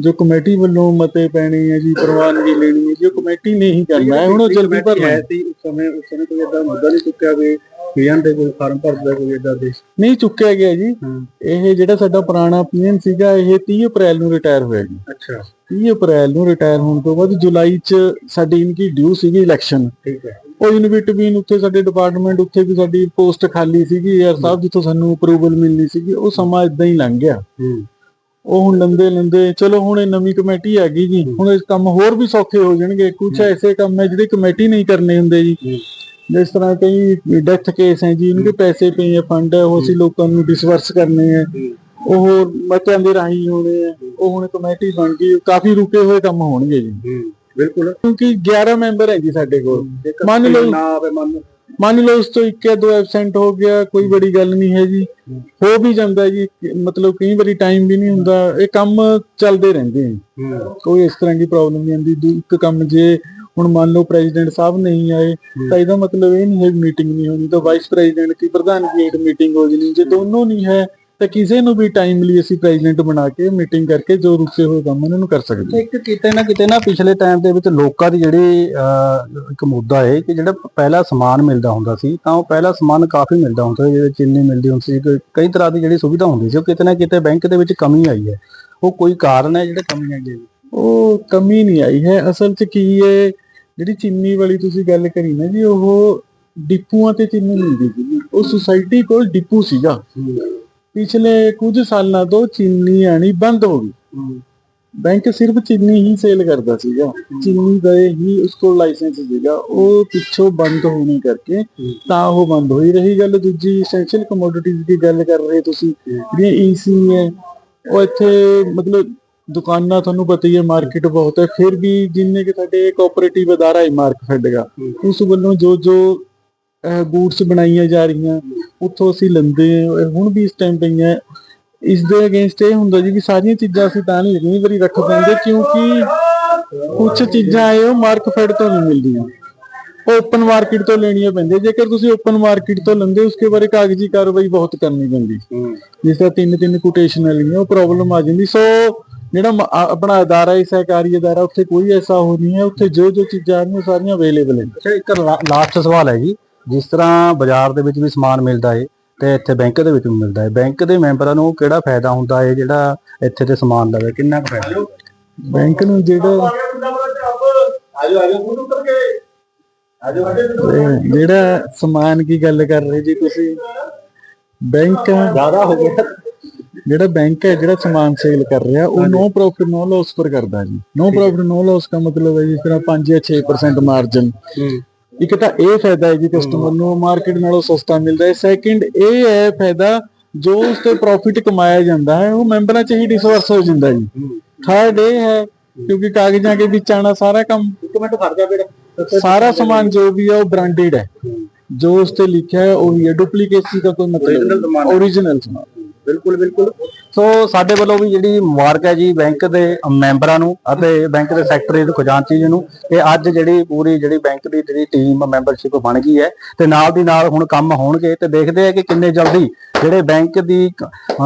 ਜੋ ਕਮੇਟੀ ਵੱਲੋਂ ਮਤੇ ਪੈਣੇ ਹੈ ਜੀ ਪ੍ਰਵਾਨਗੀ ਲੈਣੀ ਹੈ ਜੀ ਉਹ ਕਮੇਟੀ ਨੇ ਹੀ ਕਰਨਾ ਹੈ। ਹੁਣ ਉਹ ਜਲਦੀ ਭਰਨਾ ਹੈ ਸੀ ਉਸ ਸਮੇਂ ਉਸ ਸਮੇਂ ਕੋਈ ਏਦਾਂ ਮੁੱਦਾ ਨਹੀਂ ਚੁੱਕਿਆ ਵੀ ਪੀਐਨ ਦੇ ਕੋਈ ਫਾਰਮ ਭਰਦਾ ਕੋਈ ਏਦਾਂ ਦੇ। ਨਹੀਂ ਚੁੱਕਿਆ ਗਿਆ ਜੀ। ਇਹ ਜਿਹੜਾ ਸਾਡਾ ਪੁਰਾਣਾ ਪੀਐਨ ਸੀਗਾ ਇਹ 30 ਅਪ੍ਰੈਲ ਨੂੰ ਰਿਟਾਇਰ ਹੋਇਆ ਜੀ। ਅੱਛਾ। 30 ਅਪ੍ਰੈਲ ਨੂੰ ਰਿਟਾਇਰ ਹੋਣ ਤੋਂ ਬਾਅਦ ਜੁਲਾਈ 'ਚ ਸਾਡੀ ਇਨਕੀ ਡਿਊ ਸੀਗੀ ਇਲੈਕਸ਼ਨ ਠੀਕ ਹੈ। ਉਹ ਇਨਵਿਟਬੀਨ ਉੱਥੇ ਸਾਡੇ ਡਿਪਾਰਟਮੈਂਟ ਉੱਥੇ ਵੀ ਸਾਡੀ ਪੋਸਟ ਖਾਲੀ ਸੀਗੀ ਯਾਰ ਸਾਹਿਬ ਜਿੱਥੋਂ ਸਾਨੂੰ ਅਪਰੂਵਲ ਮਿਲਣੀ ਸੀਗੀ ਉਹ ਸਮਾਂ ਇਦਾਂ ਹੀ ਲੰਘ ਗਿਆ। ਉਹ ਹੁਣ ਲੰਦੇ ਲੰਦੇ ਚਲੋ ਹੁਣ ਇਹ ਨਵੀਂ ਕਮੇਟੀ ਆ ਗਈ ਜੀ ਹੁਣ ਇਸ ਕੰਮ ਹੋਰ ਵੀ ਸੌਖੇ ਹੋ ਜਾਣਗੇ ਕੁਝ ਐਸੇ ਕੰਮ ਹੈ ਜਿਹੜੇ ਕਮੇਟੀ ਨਹੀਂ ਕਰਨੇ ਹੁੰਦੇ ਜੀ। ਜਿਸ ਤਰ੍ਹਾਂ ਕਈ ਡੈਥ ਕੇਸ ਹੈ ਜੀ ਇਨਕੇ ਪੈਸੇ ਪਏ ਆ ਫੰਡ ਉਹ ਅਸੀਂ ਲੋਕਾਂ ਨੂੰ ਡਿਸਵਰਸ ਕਰਨੇ ਆ। ਉਹ ਮਤਿਆਂ ਦੇ ਰਾਹੀਂ ਹੋਣੇ ਆ ਉਹ ਹੁਣ ਕਮੇਟੀ ਬਣ ਗਈ ਕਾਫੀ ਰੁਕੇ ਹੋਏ ਕੰਮ ਹੋਣਗੇ ਜੀ। ਬਿਲਕੁਲ। ਕਿਉਂਕਿ 11 ਮੈਂਬਰ ਹੈ ਜੀ ਸਾਡੇ ਕੋਲ। ਮੰਨ ਲਓ ਨਾ ਆਵੇ ਮੰਨ ਲਓ। ਮੰਨ ਲਓ ਉਸ ਤੋਂ ਇੱਕ ਜਾਂ ਦੋ ਐਬਸੈਂਟ ਹੋ ਗਿਆ ਕੋਈ ਬੜੀ ਗੱਲ ਨਹੀਂ ਹੈ। ਜੀ ਹੋ ਵੀ ਜਾਂਦਾ ਜੀ ਮਤਲਬ ਕਈ ਵਾਰੀ ਟਾਈਮ ਵੀ ਨਹੀਂ ਹੁੰਦਾ। ਇਹ ਕੰਮ ਚੱਲਦੇ ਰਹਿੰਦੇ ਆ। ਕੋਈ ਇਸ ਤਰ੍ਹਾਂ ਦੀ ਪ੍ਰੋਬਲਮ ਨਹੀਂ ਆਉਂਦੀ। ਦੂ- ਇੱਕ ਕੰਮ ਜੇ ਹੁਣ ਮੰਨ ਲਓ ਪ੍ਰੈਜ਼ੀਡੈਂਟ ਸਾਹਿਬ ਨਹੀਂ ਆਏ ਤਾਂ ਇਹਦਾ ਮਤਲਬ ਇਹ ਨਹੀਂ ਹੈ ਮੀਟਿੰਗ ਨਹੀਂ ਹੋਣੀ। ਤਾਂ ਵਾਈਸ ਪ੍ਰੈਜ਼ੀਡੈਂਟ ਕੀ ਪ੍ਰਧਾਨ ਕੀ ਇੱਕ ਮੀਟਿੰਗ ਹੋ ਜਣੀ। ਜੇ ਦੋਨੋਂ ਨਹੀਂ ਹੈ ਤਾਂ ਕਿਸੇ ਨੂੰ ਵੀ ਟਾਈਮਲੀ ਅਸੀਂ ਪ੍ਰੈਜ਼ੀਡੈਂਟ ਬਣਾ ਕੇ ਮੀਟਿੰਗ ਕਰਕੇ ਜੋ ਰੁਕੇ ਹੋਏ ਕੰਮ ਉਹਨਾਂ ਨੂੰ ਕਰ ਸਕਦੇ ਹਾਂ। ਇੱਕ ਕਿਤੇ ਨਾ ਕਿਤੇ ਨਾ ਪਿਛਲੇ ਟਾਈਮ ਦੇ ਵਿੱਚ ਲੋਕਾਂ ਦੀ ਜਿਹੜੀ ਇੱਕ ਮੁੱਦਾ ਹੈ ਕਿ ਜਿਹੜਾ ਪਹਿਲਾ ਸਮਾਨ ਮਿਲਦਾ ਹੁੰਦਾ ਸੀ ਤਾਂ ਉਹ ਪਹਿਲਾ ਸਮਾਨ ਕਾਫੀ ਮਿਲਦਾ ਹੁੰਦਾ ਸੀ ਜਿਵੇਂ ਚੀਨੀ ਮਿਲਦੀ ਹੁੰਦੀ ਸੀ ਕੋਈ- ਕਈ ਤਰ੍ਹਾਂ ਦੀ ਜਿਹੜੀ ਸੁਵਿਧਾ ਹੁੰਦੀ ਸੀ ਉਹ ਕਿਤੇ ਨਾ ਕਿਤੇ ਬੈਂਕ ਦੇ ਵਿੱਚ ਕਮੀ ਆਈ ਹੈ ਉਹ ਕੋਈ ਕਾਰਨ ਹੈ ਜਿਹੜੇ ਕਮੀ ਆਈ ਹੈ? ਉਹ ਕਮੀ ਨਹੀਂ ਆਈ ਹੈ ਅਸਲ 'ਚ ਕੀ ਹੈ ਜਿਹੜੀ ਚੀਨੀ ਵਾਲੀ ਤੁਸੀਂ ਗੱਲ ਕਰੀ ਨਾ ਜੀ ਉਹ ਡਿਪੂਆਂ ਤੇ ਚੀਨੀ ਮਿਲਦੀ ਸੀ ਉਹ ਸੁਸਾਇਟੀ ਕੋਲ ਡਿਪੂ ਸੀਗਾ ਪਿਛਲੇ ਕੁਝ ਸਾਲਾਂ ਤੋਂ ਚੀਨੀ ਆਣੀ ਬੰਦ ਹੋ ਗਈ। ਬੈਂਕ ਸਿਰਫ ਚੀਨੀ ਹੀ ਸੇਲ ਕਰਦਾ ਸੀਗਾ। ਚੀਨੀ ਦਾ ਹੀ ਉਸ ਕੋਲ ਲਾਇਸੈਂਸ ਸੀਗਾ। ਉਹ ਪਿੱਛੋਂ ਬੰਦ ਹੋਣੇ ਕਰਕੇ ਤਾਂ ਉਹ ਬੰਦ ਹੋਈ ਰਹੀ ਗੱਲ। ਦੂਜੀ ਐਸੈਂਸ਼ੀਅਲ ਕਮੋਡਿਟੀਜ਼ ਦੀ ਗੱਲ ਕਰ ਰਹੇ ਤੁਸੀਂ ਜਿਹੜੀਆਂ ਈਸੀ ਹੈ ਉਹ ਇੱਥੇ ਮਤਲਬ ਦੁਕਾਨਾਂ ਤੁਹਾਨੂੰ ਪਤਾ ਹੀ ਹੈ ਮਾਰਕੀਟ ਬਹੁਤ ਹੈ ਫਿਰ ਵੀ ਜਿੰਨੇ ਕਿ ਸਾਡੇ ਕੋਆਪਰੇਟਿਵ ਅਦਾਰਾ ਹੈ ਮਾਰਕਫੈਡ ਦਾ ਉਸ ਵੱਲੋਂ ਜੋ ਜੋ ਗੂਡਸ ਬਣਾਈਆਂ ਜਾ ਰਹੀਆਂ ਉੱਥੋਂ ਅਸੀਂ ਲੈਂਦੇ ਹੁਣ ਵੀ ਇਸ ਟਾਈਮ ਪਈਆਂ ਇਸ ਦੇ ਅਗੇਂਸਟ ਇਹ ਹੁੰਦਾ ਜੀ ਵੀ ਸਾਰੀਆਂ ਚੀਜ਼ਾਂ ਅਸੀਂ ਤਾਂ ਨਹੀਂ ਕਈ ਵਾਰੀ ਰੱਖ ਪੈਂਦੇ ਕਿਉਂਕਿ ਕੁਝ ਚੀਜ਼ਾਂ ਇਹ ਉਹ ਮਾਰਕਫੈਡ ਤੋਂ ਨਹੀਂ ਮਿਲਦੀਆਂ। ਓਪਨ ਮਾਰਕੀਟ ਤੋਂ ਲੈਣੀਆਂ ਪੈਂਦੀਆਂ। ਜੇਕਰ ਤੁਸੀਂ ਓਪਨ ਮਾਰਕੀਟ ਤੋਂ ਲੈਂਦੇ ਉਸਕੇ ਬਾਰੇ ਕਾਗਜ਼ੀ ਕਾਰਵਾਈ ਬਹੁਤ ਕਰਨੀ ਪੈਂਦੀ। ਜਿਸ ਤਰ੍ਹਾਂ ਤਿੰਨ ਤਿੰਨ ਕੋਟੇਸ਼ਨ ਵਾਲੀਆਂ ਉਹ ਪ੍ਰੋਬਲਮ ਆ ਜਾਂਦੀ। ਸੋ ਜਿਹੜਾ ਆਪਣਾ ਅਦਾਰਾ ਹੈ ਸਹਿਕਾਰੀ ਅਦਾਰਾ ਉੱਥੇ ਕੋਈ ਐਸਾ ਹੋ ਨਹੀਂ ਹੈ। ਉੱਥੇ ਜੋ ਜੋ ਚੀਜ਼ਾਂ ਉਹ ਸਾਰੀਆਂ ਅਵੇਲੇਬਲ ਹੈ। ਅੱਛਾ ਇੱਕ ਲਾਸਟ ਸਵਾਲ ਹੈ ਜੀ। ਜਿਸ ਤਰ੍ਹਾਂ ਬਾਜ਼ਾਰ ਦੇ ਵਿੱਚ ਵੀ ਸਮਾਨ ਮਿਲਦਾ ਹੈ ਤੇ ਇੱਥੇ ਬੈਂਕ ਦੇ ਵਿੱਚ ਵੀ ਮਿਲਦਾ ਹੈ ਬੈਂਕ ਦੇ ਮੈਂਬਰਾਂ ਨੂੰ ਕਿਹੜਾ ਫਾਇਦਾ ਹੁੰਦਾ ਹੈ ਜਿਹੜਾ ਇੱਥੇ ਤੇ ਸਮਾਨ ਲਵੇ ਕਿੰਨਾ ਕੁ ਫਾਇਦਾ? ਬੈਂਕ ਨੂੰ ਜਿਹੜਾ ਇਹ ਜਿਹੜਾ ਸਮਾਨ ਕੀ ਗੱਲ ਕਰ ਰਹੇ ਜੀ ਤੁਸੀਂ ਬੈਂਕ ਜ਼ਿਆਦਾ ਹੋ ਗਿਆ। ਜਿਹੜਾ ਬੈਂਕ ਹੈ ਜਿਹੜਾ ਸਮਾਨ ਸੇਲ ਕਰ ਰਿਹਾ ਉਹ ਨੋ ਪ੍ਰੋਫਿਟ ਨੋ ਲਾਸ ਪਰ ਕਰਦਾ ਜੀ। ਨੋ ਪ੍ਰੋਫਿਟ ਨੋ ਲਾਸ ਦਾ ਮਤਲਬ ਹੈ ਜਿਸ ਤਰ੍ਹਾਂ 5 ਜਾਂ 6% ਮਾਰਜਨ ਇੱਕ ਤਾਂ ਇਹ ਫਾਇਦਾ ਹੈ ਜੀ ਕਸਟਮਰ ਨੂੰ ਮਾਰਕੀਟ ਨਾਲੋਂ ਸਸਤਾ ਮਿਲਦਾ ਹੈ। ਸੈਕਿੰਡ ਇਹ ਹੈ ਫਾਇਦਾ ਜੋ ਉਸ ਤੇ ਪ੍ਰੋਫਿਟ ਕਮਾਇਆ ਜਾਂਦਾ ਹੈ ਉਹ ਮੈਂਬਰਾਂ 'ਚ ਹੀ ਡਿਸਵਰਸ ਹੋ ਜਾਂਦਾ ਜੀ। ਥਰਡ ਇਹ ਹੈ ਕਿਉਂਕਿ ਕਾਗਜ਼ਾਂ ਦੇ ਵਿੱਚ ਆਣਾ ਸਾਰਾ ਕੰਮ ਇੱਕ ਮਿੰਟ ਖੜ ਜਾ ਬੇਟਾ ਸਾਰਾ ਸਮਾਨ ਜੋ ਵੀ ਹੈ ਉਹ ਬ੍ਰਾਂਡਡ ਹੈ। ਜੋ ਉਸ ਤੇ ਲਿਖਿਆ ਹੈ ਉਹ ਹੀ। ਹੈ ਡੁਪਲੀਕੇਸੀ ਦਾ ਕੋਈ ਮਤਲਬ Original ਸਮਾਨ ਹੈ। ਓਰੀਜਨਲ ਸਮਾਨ। ਬਿਲਕੁਲ ਬਿਲਕੁਲ। ਸੋ ਸਾਡੇ ਵੱਲੋਂ ਵੀ ਜਿਹੜੀ ਮੁਬਾਰਕ ਹੈ ਜੀ ਬੈਂਕ ਦੇ ਮੈਂਬਰਾਂ ਨੂੰ ਅਤੇ ਬੈਂਕ ਦੇ ਸੈਕਟਰੀ ਦੇ ਖਜ਼ਾਨਚੀ ਜੀ ਨੂੰ ਕਿ ਅੱਜ ਜਿਹੜੀ ਪੂਰੀ ਜਿਹੜੀ ਬੈਂਕ ਦੀ ਜਿਹੜੀ ਟੀਮ ਮੈਂਬਰਸ਼ਿਪ ਬਣ ਗਈ ਹੈ ਤੇ ਨਾਲ ਦੀ ਨਾਲ ਹੁਣ ਕੰਮ ਹੋਣਗੇ ਤੇ ਦੇਖਦੇ ਆ ਕਿ ਕਿੰਨੇ ਜਲਦੀ ਜਿਹੜੇ ਬੈਂਕ ਦੀ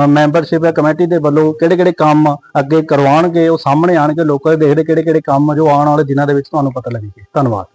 ਮੈਂਬਰਸ਼ਿਪ ਹੈ ਕਮੇਟੀ ਦੇ ਵੱਲੋਂ ਕਿਹੜੇ ਕਿਹੜੇ ਕੰਮ ਅੱਗੇ ਕਰਵਾਉਣਗੇ, ਉਹ ਸਾਹਮਣੇ ਆਣਗੇ ਲੋਕਾਂ ਦੇ ਦੇਖਦੇ ਕਿਹੜੇ ਕਿਹੜੇ ਕੰਮ ਜੋ ਆਉਣ ਵਾਲੇ ਦਿਨਾਂ ਦੇ ਵਿੱਚ ਤੁਹਾਨੂੰ ਪਤਾ ਲੱਗੇਗਾ। ਧੰਨਵਾਦ।